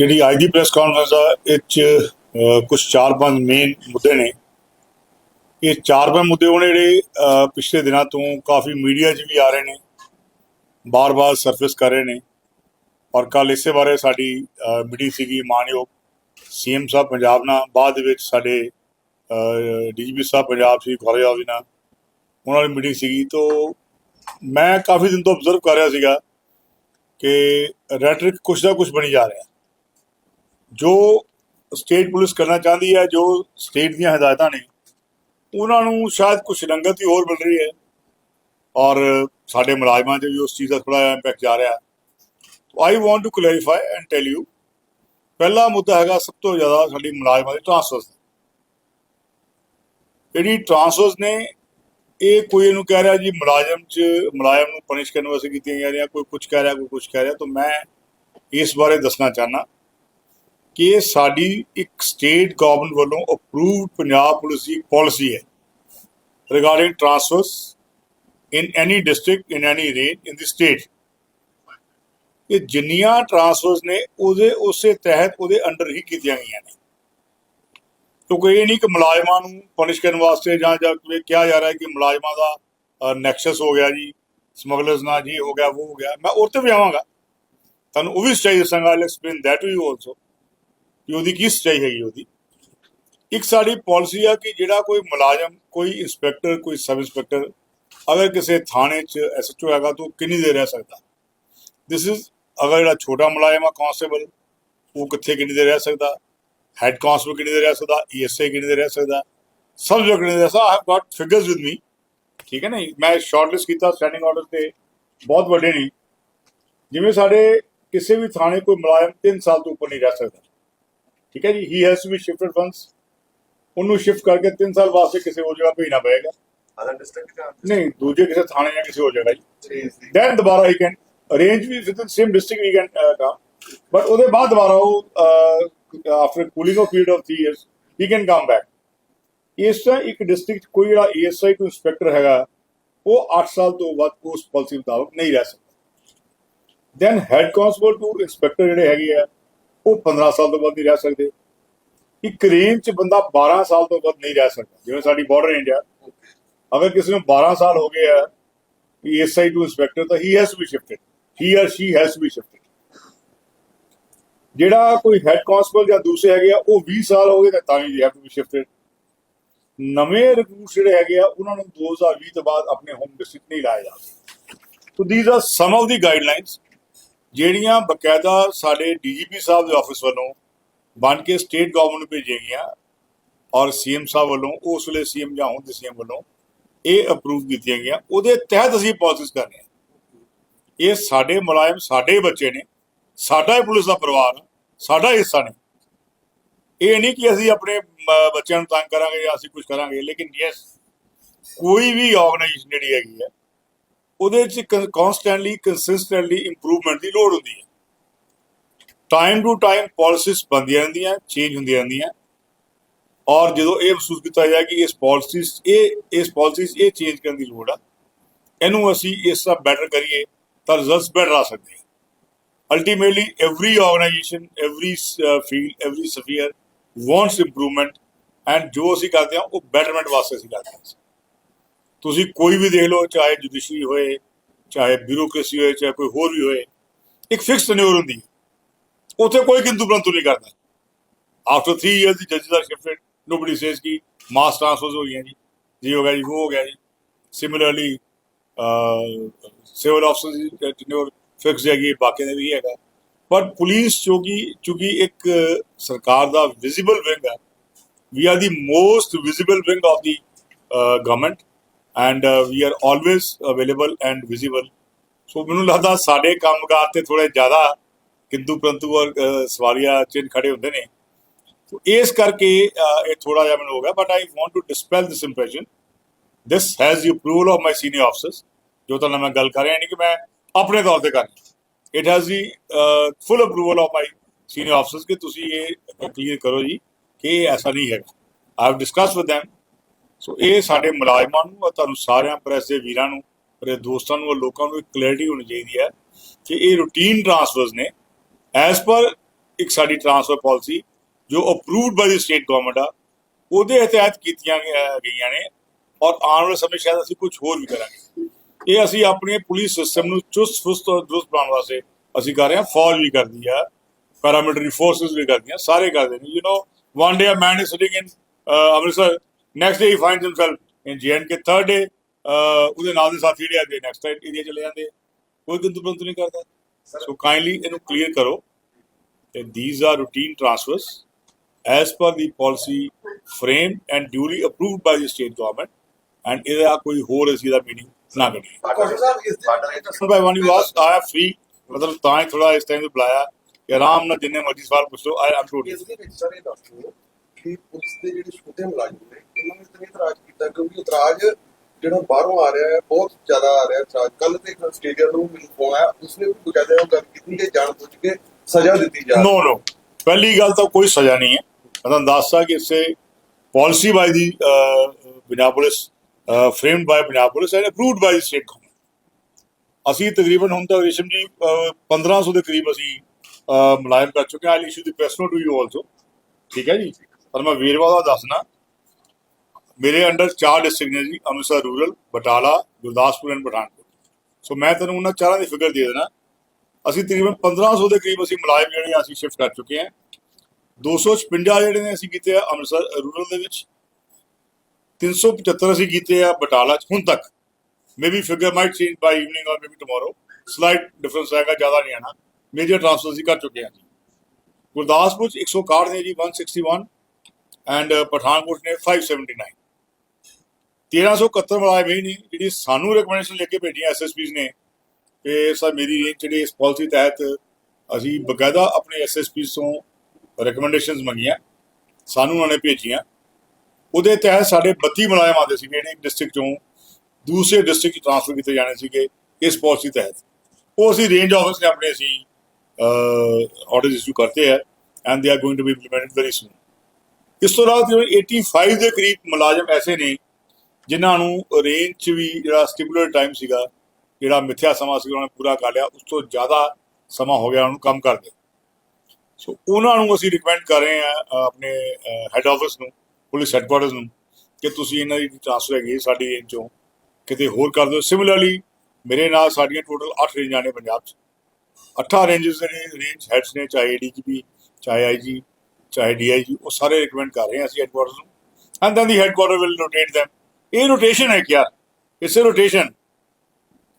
ਜਿਹੜੀ ਅੱਜ ਦੀ press conference ਆ ਇਹ ਚ ਅਹ, ਕੁਝ ਚਾਰ ਪੰਜ ਮੇਨ ਮੁੱਦੇ ਨੇ। ਇਹ ਚਾਰ ਪੰਜ ਮੁੱਦੇ ਉਹਨੇ ਜਿਹੜੇ ਪਿਛਲੇ ਦਿਨਾਂ ਤੋਂ ਕਾਫੀ ਮੀਡੀਆ 'ਚ ਵੀ ਆ ਰਹੇ ਨੇ ਬਾਰ-ਬਾਰ ਸਰਫੇਸ ਕਰ ਰਹੇ ਨੇ। ਔਰ ਕੱਲ ਇਸੇ ਬਾਰੇ ਸਾਡੀ ਮੀਟਿੰਗ ਸੀਗੀ ਮਾਨਯੋਗ ਸੀਐਮ ਸਾਹਿਬ ਪੰਜਾਬ ਨਾਲ। ਬਾਅਦ ਵਿੱਚ ਸਾਡੇ ਡੀਜੀਪੀ ਸਾਹਿਬ ਪੰਜਾਬ ਸੀ ਖੋਰਿਆ ਵੀ ਨਾਲ ਉਹਨਾਂ ਦੀ ਮੀਟਿੰਗ ਸੀਗੀ। ਤੋਂ ਮੈਂ ਕਾਫੀ ਦਿਨ ਤੋਂ ਅਬਜ਼ਰਵ ਕਰ ਰਿਹਾ ਸੀਗਾ ਕਿ ਰੈਟਰਿਕ ਕੁਛ ਨਾ ਕੁਛ ਬਣੀ ਜਾ ਰਿਹਾ। ਜੋ ਸਟੇਟ ਪੁਲਿਸ ਕਰਨਾ ਚਾਹੁੰਦੀ ਹੈ, ਜੋ ਸਟੇਟ ਦੀਆਂ ਹਦਾਇਤਾਂ ਨੇ, ਉਹਨਾਂ ਨੂੰ ਸ਼ਾਇਦ ਕੁਛ ਰੰਗਤ ਹੀ ਹੋਰ ਮਿਲ ਰਹੀ ਹੈ। ਔਰ ਸਾਡੇ ਮੁਲਾਜ਼ਮਾਂ 'ਚ ਵੀ ਉਸ ਚੀਜ਼ ਦਾ ਥੋੜਾ ਇੰਪੈਕਟ ਜਾ ਰਿਹਾ। I want to clarify and tell you ਪਹਿਲਾ ਮੁੱਦਾ ਹੈਗਾ ਸਭ ਤੋਂ ਜ਼ਿਆਦਾ ਸਾਡੀ ਮੁਲਾਜ਼ਮਾਂ ਦੀ ਟ੍ਰਾਂਸਫਰਸ ਜਿਹੜੀ ਟ੍ਰਾਂਸਫਰਸ ਨੇ, ਇਹ ਕੋਈ ਇਹਨੂੰ ਕਹਿ ਰਿਹਾ ਜੀ ਮੁਲਾਜ਼ਮ 'ਚ, ਮੁਲਾਜ਼ਮ ਨੂੰ ਪਨਿਸ਼ ਕਰਨ ਵਾਸਤੇ ਕੀਤੀਆਂ ਜਾ ਰਹੀਆਂ, ਕੋਈ ਕੁਝ ਕਹਿ ਰਿਹਾ, ਕੋਈ ਕੁਝ ਕਹਿ ਰਿਹਾ, ਤਾਂ ਮੈਂ ਇਸ ਬਾਰੇ ਦੱਸਣਾ ਚਾਹਨਾ ਕਿ ਸਾਡੀ ਇੱਕ ਸਟੇਟ ਗਵਰਨਮੈਂਟ ਵੱਲੋਂ ਅਪਰੂਵਡ ਪੰਜਾਬ ਪੁਲਿਸ ਦੀ ਪਾਲਿਸੀ ਹੈ। Regarding transfers in any district in any range in the state ਇਹ ਜਿੰਨੀਆਂ ਟ੍ਰਾਂਸਫਰਸ ਨੇ, ਉਹਦੇ, ਉਸੇ ਤਹਿਤ ਉਹਦੇ ਅੰਡਰ ਹੀ ਕੀਤੀਆਂ ਗਈਆਂ ਨੇ। ਕਿਉਂਕਿ ਇਹ ਨਹੀਂ ਕਿ ਮੁਲਾਜ਼ਮਾਂ ਨੂੰ ਪਨਿਸ਼ ਕਰਨ ਵਾਸਤੇ ਜਾਂ ਜਾਂ ਕਿਹਾ ਜਾ ਰਿਹਾ ਹੈ ਕਿ ਮੁਲਾਜ਼ਮਾਂ ਦਾ ਨੈਕਸਸ ਹੋ ਗਿਆ ਜੀ ਸਮਗਲਰਸ ਨਾਲ ਜੀ ਹੋ ਗਿਆ, ਉਹ ਹੋ ਗਿਆ। ਮੈਂ ਉਹ ਤੇ ਵੀ ਆਵਾਂਗਾ। ਤੁਹਾਨੂੰ ਉਹ ਵੀ ਸਟੇਜ ਦੱਸਾਂਗਾ I explain that to you also ਕਿ ਉਹਦੀ ਕੀ ਸਟੇਜ ਹੈਗੀ ਉਹਦੀ। ਇੱਕ ਸਾਡੀ ਪਾਲਿਸੀ ਆ ਕਿ ਜਿਹੜਾ ਕੋਈ ਮੁਲਾਜ਼ਮ, ਕੋਈ ਇੰਸਪੈਕਟਰ ਕੋਈ ਸਬ ਇੰਸਪੈਕਟਰ ਅਗਰ ਕਿਸੇ ਥਾਣੇ 'ਚ ਐਸਐਚਓ ਹੈਗਾ ਤਾਂ ਉਹ ਕਿੰਨੀ ਦੇਰ ਰਹਿ ਸਕਦਾ। ਦਿਸ ਇਜ਼ ਅਗਰ ਜਿਹੜਾ ਛੋਟਾ ਮੁਲਾਜ਼ਮ ਆ ਕਾਂਸਟੇਬਲ ਉਹ ਕਿੱਥੇ ਕਿੰਨੀ ਦੇਰ ਰਹਿ ਸਕਦਾ? ਹੈਡ ਕਾਂਸਟੇਬਲ ਕਿੰਨੀ ਦੇਰ ਰਹਿ ਸਕਦਾ? ਈਐਸਆਈ ਕਿੰਨੀ ਦੇਰ ਰਹਿ ਸਕਦਾ? ਸਭ ਜੋ ਕਿੰਨੀ ਦੇਰ ਰਹਿ I have got figures with me ਠੀਕ ਹੈ ਨਾ ਮੈਂ ਸ਼ਾਰਟਲਿਸਟ ਕੀਤਾ ਸਟੈਂਡਿੰਗ ਆਰਡਰ ਤੇ। ਬਹੁਤ ਵੱਡੇ ਨਹੀਂ ਜਿਵੇਂ ਸਾਡੇ ਕਿਸੇ ਵੀ ਥਾਣੇ ਕੋਈ ਮੁਲਾਜ਼ਮ 3 ਸਾਲ ਤੋਂ ਉੱਪਰ ਨਹੀਂ ਰਹਿ ਸਕਦਾ। ਠੀਕ ਹੈ ਜੀ? He has to be shifted funds ਉਹਨੂੰ ਸ਼ਿਫਟ ਕਰਕੇ 3 ਸਾਲ ਵਾਸਤੇ ਕਿਸੇ ਹੋਰ ਜਗ੍ਹਾ ਭੇਜਣਾ ਪਏਗਾ। ਅਦਰ ਡਿਸਟ੍ਰਿਕਟ ਦਾ ਨਹੀਂ ਦੂਜੇ ਕਿਸੇ ਥਾਣੇ ਜਾਂ ਕਿਸੇ ਹੋਰ ਜਗ੍ਹਾ ਜੀ। ਚੇਂਜ ਦੀ then ਦੁਬਾਰਾ he can arrange we with same district we can come but ਉਹਦੇ ਬਾਅਦ ਦੁਬਾਰਾ ਉਹ after cooling off period of 3 years he can come back ਇਸ ਤਰ੍ਹਾਂ ਇੱਕ ਡਿਸਟ੍ਰਿਕਟ ਕੋਈ ਜਿਹੜਾ ਏਐਸਆਈ ਟੂ ਇੰਸਪੈਕਟਰ ਹੈਗਾ ਉਹ 8 ਸਾਲ ਤੋਂ ਵੱਧ ਉਸ ਪਾਲਿਸੀ ਮੁਤਾਬਕ ਨਹੀਂ ਰਹਿ ਸਕਦਾ। Then head constable to inspector ਜਿਹੜੇ ਹੈਗੇ ਆ ਉਹ 15 ਸਾਲ ਤੋਂ ਵੱਧ ਨਹੀਂ ਰਹਿ ਸਕਦੇ। ਇੱਕ ਰੇਂਜ ਚ ਬੰਦਾ 12 ਸਾਲ ਤੋਂ ਵੱਧ ਨਹੀਂ ਰਹਿ ਸਕਦਾ। ਜਿਵੇਂ ਸਾਡੀ ਬਾਰਡਰ ਰੇਂਜ ਅਗਰ ਕਿਸੇ ਨੂੰ 12 ਸਾਲ ਹੋ ਗਏ ਆ ਏਐਸਆਈ ਟੂ ਇੰਸਪੈਕਟਰ ਤਾਂ he has be shifted he or she has be shifted ਜਿਹੜਾ ਕੋਈ ਹੈਡ ਕਾਂਸਟੇਬਲ ਜਾਂ ਦੂਸਰੇ ਹੈਗੇ ਆ, ਉਹ 20 ਸਾਲ ਹੋ ਗਏ ਤਾਂ ਤਾਂ we have to be shifted ਨਵੇਂ ਰਿਕਰੂਟ ਜਿਹੜੇ ਹੈਗੇ ਆ, ਉਹਨਾਂ ਨੂੰ 2020 ਤੋਂ ਬਾਅਦ ਆਪਣੇ ਹੋਮ ਡਿਸਟ੍ਰਿਕਟ ਨਹੀਂ ਲਾਇਆ ਜਾ ਸਕਦਾ। So these are some of the guidelines ਜਿਹੜੀਆਂ ਬਕਾਇਦਾ ਸਾਡੇ ਡੀਜੀਪੀ ਸਾਹਿਬ ਦੇ ਆਫਿਸ ਵੱਲੋਂ ਬਣ ਕੇ ਸਟੇਟ ਗਵਰਨਮੈਂਟ ਨੂੰ ਭੇਜੀਆਂ ਗਈਆਂ ਔਰ ਸੀਐਮ ਸਾਹਿਬ ਵੱਲੋਂ, ਉਸ ਵੇਲੇ ਸੀਐਮ ਜਾਂ ਹੁਣ ਦੇ ਸੀਐਮ ਵੱਲੋਂ ਇਹ ਅਪਰੂਵ ਕੀਤੀਆਂ ਗਈਆਂ। ਉਹਦੇ ਤਹਿਤ ਅਸੀਂ ਪਾਲਿਸੀਸ ਕਰ ਰਹੇ ਹਾਂ। ਇਹ ਸਾਡੇ ਮੁਲਾਜ਼ਮ, ਸਾਡੇ ਬੱਚੇ ਨੇ, ਸਾਡਾ ਹੀ ਪੁਲਿਸ ਦਾ ਪਰਿਵਾਰ, ਸਾਡਾ ਹਿੱਸਾ ਨੇ। ਇਹ ਨਹੀਂ ਕਿ ਅਸੀਂ ਆਪਣੇ ਬੱਚਿਆਂ ਨੂੰ ਤੰਗ ਕਰਾਂਗੇ ਜਾਂ ਅਸੀਂ ਕੁਝ ਕਰਾਂਗੇ, ਲੇਕਿਨ ਯੈਸ ਕੋਈ ਵੀ ਆਰਗੇਨਾਈਜੇਸ਼ਨ ਜਿਹੜੀ ਹੈਗੀ ਹੈ ਉਹਦੇ ਵਿੱਚ ਕਨਸਟੈਂਟਲੀ ਕੰਸਿਸਟੈਂਟਲੀ ਇੰਪਰੂਵਮੈਂਟ ਦੀ ਲੋੜ ਹੁੰਦੀ ਹੈ। ਟਾਈਮ ਟੂ ਟਾਈਮ ਪਾਲਿਸੀਸ ਬਣਦੀਆਂ ਰਹਿੰਦੀਆਂ ਚੇਂਜ ਹੁੰਦੀਆਂ ਰਹਿੰਦੀਆਂ। ਔਰ ਜਦੋਂ ਇਹ ਮਹਿਸੂਸ ਕੀਤਾ ਜਾਏ ਕਿ ਇਸ ਪਾਲਿਸੀਸ ਇਹ, ਇਸ ਪਾਲਿਸੀਸ ਇਹ ਚੇਂਜ ਕਰਨ ਦੀ ਲੋੜ ਆ, ਇਹਨੂੰ ਅਸੀਂ ਇਸ ਤਰ੍ਹਾਂ ਬੈਟਰ ਕਰੀਏ ਤਾਂ ਰਿਜ਼ਲਟਸ ਬੈਟਰ ਆ ਸਕਦੇ ਆ ultimately every organization every field every sphere wants improvement and ਜੋ ਅਸੀਂ ਕਰਦੇ ਹਾਂ, ਉਹ ਬੈਟਰਮੈਂਟ ਵਾਸਤੇ ਅਸੀਂ ਕਰਦੇ ਹਾਂ। ਤੁਸੀਂ ਕੋਈ ਵੀ ਦੇਖ ਲਓ ਚਾਹੇ ਜੁਡੀਸ਼ਰੀ ਹੋਏ ਚਾਹੇ ਬਿਊਰੋਕ੍ਰੇਸੀ ਹੋਏ ਚਾਹੇ ਕੋਈ ਹੋਰ ਵੀ ਹੋਏ ਇੱਕ ਫਿਕਸ ਟੈਨਿਓਰ ਹੁੰਦੀ ਹੈ। ਉੱਥੇ ਕੋਈ ਕਿੰਤੂ ਪਰੰਤੂ ਨਹੀਂ ਕਰਦਾ। ਆਫਟਰ 3 ਇਅਰਸ ਦੀ ਜੱਜ ਦਾ ਸ਼ਿਫਟਡ ਨੋਬਡੀ ਸੇਜ਼ ਕਿ ਮਾਸ ਟ੍ਰਾਂਸਫਰਸ ਹੋ ਗਈਆਂ ਜੀ ਜੀ ਹੋ ਗਿਆ ਜੀ ਉਹ ਹੋ ਗਿਆ ਜੀ। ਸਿਮਿਲਰਲੀ ਸਿਵਲ ਆਫਸਰ ਦੀ ਟੈਨਿਓਰ ਫਿਕਸ ਹੈਗੀ ਬਾਕੀ ਦੇ ਵੀ ਹੈਗਾ। ਬਟ ਪੁਲਿਸ ਜੋ ਕਿ ਇੱਕ ਸਰਕਾਰ ਦਾ ਵਿਜ਼ੀਬਲ ਵਿੰਗ ਹੈ। We are the most visible wing of the uh, and we are we available and visible so ਮੈਨੂੰ ਲੱਗਦਾ ਸਾਡੇ ਕੰਮਕਾਰ ਤੇ ਥੋੜੇ ਜ਼ਿਆਦਾ ਕਿੰਤੂ ਪਰੰਤੂ ਔਰ ਅਹ, ਸਵਾਰੀਆ ਚਿੰਨ ਖੜੇ ਹੁੰਦੇ ਨੇ। ਸੋ ਇਸ ਕਰਕੇ ਇਹ ਥੋੜਾ ਜਿਹਾ ਮੈਨੂੰ ਹੋ ਗਿਆ but I want to dispel this impression this has the approval of my senior officers ਜੋ ਤਾਂ ਮੈਂ ਗੱਲ ਕਰ ਰਿਹਾ ਨਹੀਂ ਕਿ ਮੈਂ ਆਪਣੇ ਤੌਰ ਤੇ ਕਰ ਰਿਹਾ। It has the full approval of my senior officers ਕਿ ਤੁਸੀਂ ਇਹ ਕਲੀਅਰ ਕਰੋ ਜੀ ਕਿ ਐਸਾ ਨਹੀਂ ਹੈਗਾ। I have discuss with them so ਇਹ ਸਾਡੇ ਮੁਲਾਜ਼ਮਾਂ ਨੂੰ ਅਤੇ ਤੁਹਾਨੂੰ ਸਾਰਿਆਂ ਪ੍ਰੈਸ ਦੇ ਵੀਰਾਂ ਨੂੰ ਮੇਰੇ ਦੋਸਤਾਂ ਨੂੰ ਔਰ ਲੋਕਾਂ ਨੂੰ ਇੱਕ ਕਲੈਰਿਟੀ ਹੋਣੀ ਚਾਹੀਦੀ ਹੈ ਕਿ ਇਹ ਰੂਟੀਨ ਟ੍ਰਾਂਸਫਰਸ ਨੇ। ਐਸ ਪਰ ਇੱਕ ਸਾਡੀ ਟ੍ਰਾਂਸਫਰ ਪਾਲਿਸੀ ਜੋ approved by the state government ਆ, ਉਹਦੇ ਤਹਿਤ ਕੀਤੀਆਂ ਗਈਆਂ ਨੇ ਔਰ ਆਉਣ ਵਾਲੇ ਸਮੇਂ ਸ਼ਾਇਦ ਅਸੀਂ ਕੁਝ ਹੋਰ ਵੀ ਕਰਾਂਗੇ। ਇਹ ਅਸੀਂ ਆਪਣੇ ਪੁਲਿਸ ਸਿਸਟਮ ਨੂੰ ਚੁਸਤ ਫੁਸਤ ਔਰ ਦਰੁਸਤ ਬਣਾਉਣ ਵਾਸਤੇ ਅਸੀਂ ਕਰ ਰਹੇ ਹਾਂ। ਫੌਜ ਵੀ ਕਰਦੀ ਆ ਪੈਰਾਮਿਲਟਰੀ ਫੋਰਸਸ ਵੀ ਕਰਦੀਆਂ, ਸਾਰੇ ਕਰਦੇ ਨੇ। You know one day a man is sitting in Amritsar next day he finds himself in K third day ਉਹਦੇ ਨਾਲ ਦੇ ਸਾਥੀ ਜਿਹੜੇ ਆਦੇ ਨੈਕਸਟ ਏਰੀਆ ਚਲੇ ਜਾਂਦੇ ਆ। ਕੋਈ ਕਿੰਤੂ ਪਰੰਤੂ ਨਹੀਂ ਕਰਦਾ। ਸੋ ਕਾਈਂਡਲੀ ਇਹਨੂੰ ਕਲੀਅਰ ਕਰੋ that these are routine transfers as per the policy framed and duly approved by the state government and ਇਹਦਾ ਕੋਈ ਹੋਰ ਅਸੀਂ ਦਾ ਮੀਨਿੰਗ ਨਾ ਕੱਢੀਏ। ਕੌਸ਼ਲ ਸਾਹਿਬ ਇਸ ਦੇ Question by one you asked, I am free ਮਤਲਬ ਤਾਂ ਹੀ ਥੋੜਾ ਇਸ ਟਾਈਮ ਤੇ ਬੁਲਾਇਆ ਕਿ ਆਰਾਮ ਨਾਲ ਜਿੰਨੇ ਮਰਜ਼ੀ ਸਵਾਲ ਪੁੱਛ ਲਓ ਆਈ ਐਮ ਟੋਟਲੀ ਇਸ ਦੇ ਵਿੱਚ ਸਰ ਇਹ ਦੱਸ ਦਿਓ ਕਿ ਪੁਲਿਸ ਦੇ ਜਿਹੜੇ ਛੋਟੇ ਮੁਲਾਜ਼ਮ ਨੇ ਇਹਨਾਂ ਨੇ ਤਾਂ ਇਤਰਾਜ਼ ਕੀਤਾ ਕਿਉਂਕਿ ਇਤਰਾਜ਼ ਜਿਹੜਾ ਬਾਹਰੋਂ ਆ ਰਿਹਾ ਹੈ ਬਹੁਤ ਜ਼ਿਆਦਾ ਆ ਰਿਹਾ ਇਤਰਾਜ਼। ਕੱਲ ਤੇ ਇੱਕ ਸਟੇਡੀਅਮ ਨੂੰ ਮੈਨੂੰ ਫੋਨ ਆਇਆ ਉਸਨੇ ਵੀ ਬਕਾਇਦਾ ਉਹ ਗੱਲ ਕੀਤੀ ਕਿ ਜਾਣ ਬੁੱਝ ਕੇ ਸਜ਼ਾ ਦਿੱਤੀ ਜਾ ਨੋ ਨੋ ਪਹਿਲੀ ਗੱਲ ਤਾਂ ਕੋਈ ਸਜ਼ਾ ਨਹੀਂ ਹੈ। ਮੈਂ ਤੁਹਾਨੂੰ ਦੱਸਦਾ ਕਿ ਇਸੇ policy by the Punjab police framed by Punjab police and approved by state government ਅਸੀਂ ਤਕਰੀਬਨ ਹੁਣ ਤੱਕ ਰੇਸ਼ਮ ਜੀ ਅਹ, 1500 ਦੇ ਕਰੀਬ ਅਸੀਂ ਮੁਲਾਇਮ ਕਰ ਚੁੱਕੇ ਹਾਂ। I issue the press note to you also ਠੀਕ ਹੈ ਜੀ? ਪਰ ਮੈਂ ਵੇਰਵਾ ਦਾ ਦੱਸਣਾ ਮੇਰੇ ਅੰਡਰ ਚਾਰ ਡਿਸਟ੍ਰਿਕਟ ਨੇ ਜੀ, Amritsar rural Batala, Gurdaspur and Pathankot. So ਮੈਂ ਤੁਹਾਨੂੰ ਉਹਨਾਂ ਚਾਰਾਂ ਦੀ ਫਿਗਰ ਦੇ ਦੇਣਾ ਅਸੀਂ ਤਕਰੀਬਨ 1500 ਦੇ ਕਰੀਬ ਅਸੀਂ ਮੁਲਾਜ਼ਮ ਜਿਹੜੇ ਆ, ਅਸੀਂ ਸ਼ਿਫਟ ਕਰ ਚੁੱਕੇ ਹਾਂ 256 ਜਿਹੜੇ ਨੇ, ਅਸੀਂ ਕੀਤੇ ਆ ਅੰਮ੍ਰਿਤਸਰ ਰੂਰਲ ਦੇ ਵਿੱਚ। 375 ਅਸੀਂ ਕੀਤੇ ਆ ਬਟਾਲਾ ਚ, ਹੁਣ ਤੱਕ। Maybe figure might change by evening or maybe tomorrow slight difference ਆਏਗਾ ਜ਼ਿਆਦਾ ਨਹੀਂ ਆਣਾ ਮੇਜਰ ਟ੍ਰਾਂਸਫਰ ਅਸੀਂ ਕਰ ਚੁੱਕੇ ਹਾਂ ਜੀ ਗੁਰਦਾਸਪੁਰ ਚ 161 ਨੇ ਜੀ 161 ਐਂਡ ਪਠਾਨਕੋਟ uh, ਨੇ 579 1371 ਵਾਲਾ ਵੀ ਨਹੀਂ, ਜਿਹੜੀ ਸਾਨੂੰ ਰਿਕਮੈਂਡੇਸ਼ਨ ਲੈ ਕੇ ਭੇਜੀ ਐਸਐਸਪੀਜ਼ ਨੇ ਕਿ ਸਰ ਮੇਰੀ ਰੇਂਜ ਜਿਹੜੀ ਇਸ ਪਾਲਿਸੀ ਤਹਿਤ ਅਸੀਂ ਬਕਾਇਦਾ ਆਪਣੇ ਐਸਐਸਪੀਜ਼ ਤੋਂ ਰეკਮੈਂਡੇਸ਼ਨਸ ਮੰਗੀਆਂ, ਸਾਨੂੰ ਉਹਨਾਂ ਨੇ ਭੇਜੀਆਂ। ਉਹਦੇ ਤਹਿਤ ਸਾਡੇ 32 ਬਣਾਏ ਆਦੇ ਸੀ ਜਿਹੜੇ ਡਿਸਟ੍ਰਿਕਟ ਤੋਂ ਦੂਸਰੇ ਡਿਸਟ੍ਰਿਕਟ ਚ ਟ੍ਰਾਂਸਫਰ ਕੀਤੇ ਜਾਣੇ ਸੀਗੇ ਇਸ ਪਾਲਿਸੀ ਤਹਿਤ। ਉਹ ਅਸੀਂ ਰੇਂਜ ਆਫਿਸ ਨੇ ਆਪਣੇ ਅਸੀਂ ਆਰਡਰਸ ਇਸ਼ੂ ਕਰਤੇ ਹੈ and they are going to be implemented very soon ਇਸ ਤੋਂ ਇਲਾਵਾ ਜਿਹੜੇ 85 ਦੇ ਕਰੀਬ ਮੁਲਾਜ਼ਮ ਐਸੇ ਨੇ, ਜਿਨ੍ਹਾਂ ਨੂੰ ਰੇਂਜ 'ਚ ਵੀ ਜਿਹੜਾ ਸਟਿਪੂਲੇਟਡ ਟਾਈਮ ਸੀਗਾ, ਜਿਹੜਾ ਮਿੱਥਿਆ ਸਮਾਂ ਸੀ ਉਹਨਾਂ ਨੇ ਪੂਰਾ ਕਰ ਲਿਆ, ਉਸ ਤੋਂ ਜ਼ਿਆਦਾ ਸਮਾਂ ਹੋ ਗਿਆ, ਉਹਨੂੰ ਕੰਮ ਕਰਦੇ। ਸੋ ਉਹਨਾਂ ਨੂੰ ਅਸੀਂ ਰਿਕਮੈਂਡ ਕਰ ਰਹੇ ਹਾਂ ਆਪਣੇ ਹੈੱਡ ਆਫਿਸ ਨੂੰ ਪੁਲਿਸ ਹੈੱਡਕੁਆਰਟਰਸ ਨੂੰ, ਕਿ ਤੁਸੀਂ ਇਹਨਾਂ ਦੀ ਟ੍ਰਾਂਸਫਰ ਹੈਗੀ ਹੈ ਸਾਡੀ ਰੇਂਜ ਚੋਂ, ਕਿਤੇ ਹੋਰ ਕਰ ਦਿਓ। ਸਿਮਿਲਰਲੀ ਮੇਰੇ ਨਾਲ ਸਾਡੀਆਂ ਟੋਟਲ 8 ਰੇਂਜਾਂ ਨੇ ਪੰਜਾਬ 'ਚ। 8 ਰੇਂਜਸ ਦੇ ਨੇ ਰੇਂਜ ਹੈਡਸ ਨੇ, ਚਾਹੇ ਏਡੀਜੀਪੀ ਚਾਹੇ ਆਈਜੀ ਚਾਹੇ ਡੀਆਈਜੀ ਉਹ ਸਾਰੇ ਰਿਕਮੈਂਡ ਕਰ ਰਹੇ ਹਾਂ ਅਸੀਂ ਹੈੱਡਕੁਆਰਟਰਸ ਨੂੰ। And then the headquarter will rotate them ਇਹ ਰੋਟੇਸ਼ਨ ਹੈ ਕਿਆ? ਇਟਸ ਅ ਰੋਟੇਸ਼ਨ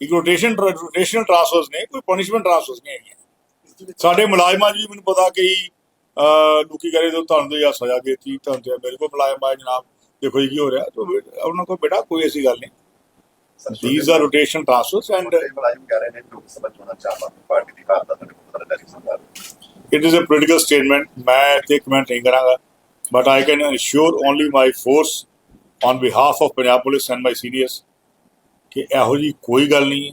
ਇੱਕ ਰੋਟੇਸ਼ਨ ਰੋਟੇਸ਼ਨਲ ਟ੍ਰਾਂਸਫਰਸ ਨੇ ਕੋਈ ਪਨਿਸ਼ਮੈਂਟ ਟ੍ਰਾਂਸਫਰਸ ਨਹੀਂ ਹੈਗੇ ਸਾਡੇ ਮੁਲਾਜ਼ਮਾਂ ਵੀ ਮੈਨੂੰ ਪਤਾ ਕਿ ਲੋਕੀ ਕਰੇ ਤੋਂ ਤੁਹਾਨੂੰ ਜਾਂ ਸਜ਼ਾ ਦੇਤੀ ਤੁਹਾਨੂੰ ਤੇ ਮੇਰੇ ਕੋਲ ਮੁਲਾਜ਼ਮ ਆਏ ਜਨਾਬ ਦੇਖੋ ਜੀ ਕੀ ਹੋ ਰਿਹਾ। ਤਾਂ ਉਹਨਾਂ ਕੋਲ ਬੇਟਾ ਕੋਈ ਐਸੀ ਗੱਲ ਨਹੀਂ। these are rotation transfers and it is ਕਹਿ ਪੋਲੀਟੀਕਲ ਸਟੇਟਮੈਂਟ ਮੈਂ ਇੱਥੇ ਕਮੈਂਟ ਨਹੀਂ ਕਰਾਂਗਾ। But I can assure only my force on behalf of Punjab Police and my seniors ਕਿ ਇਹੋ ਜੀ ਕੋਈ ਗੱਲ ਨਹੀਂ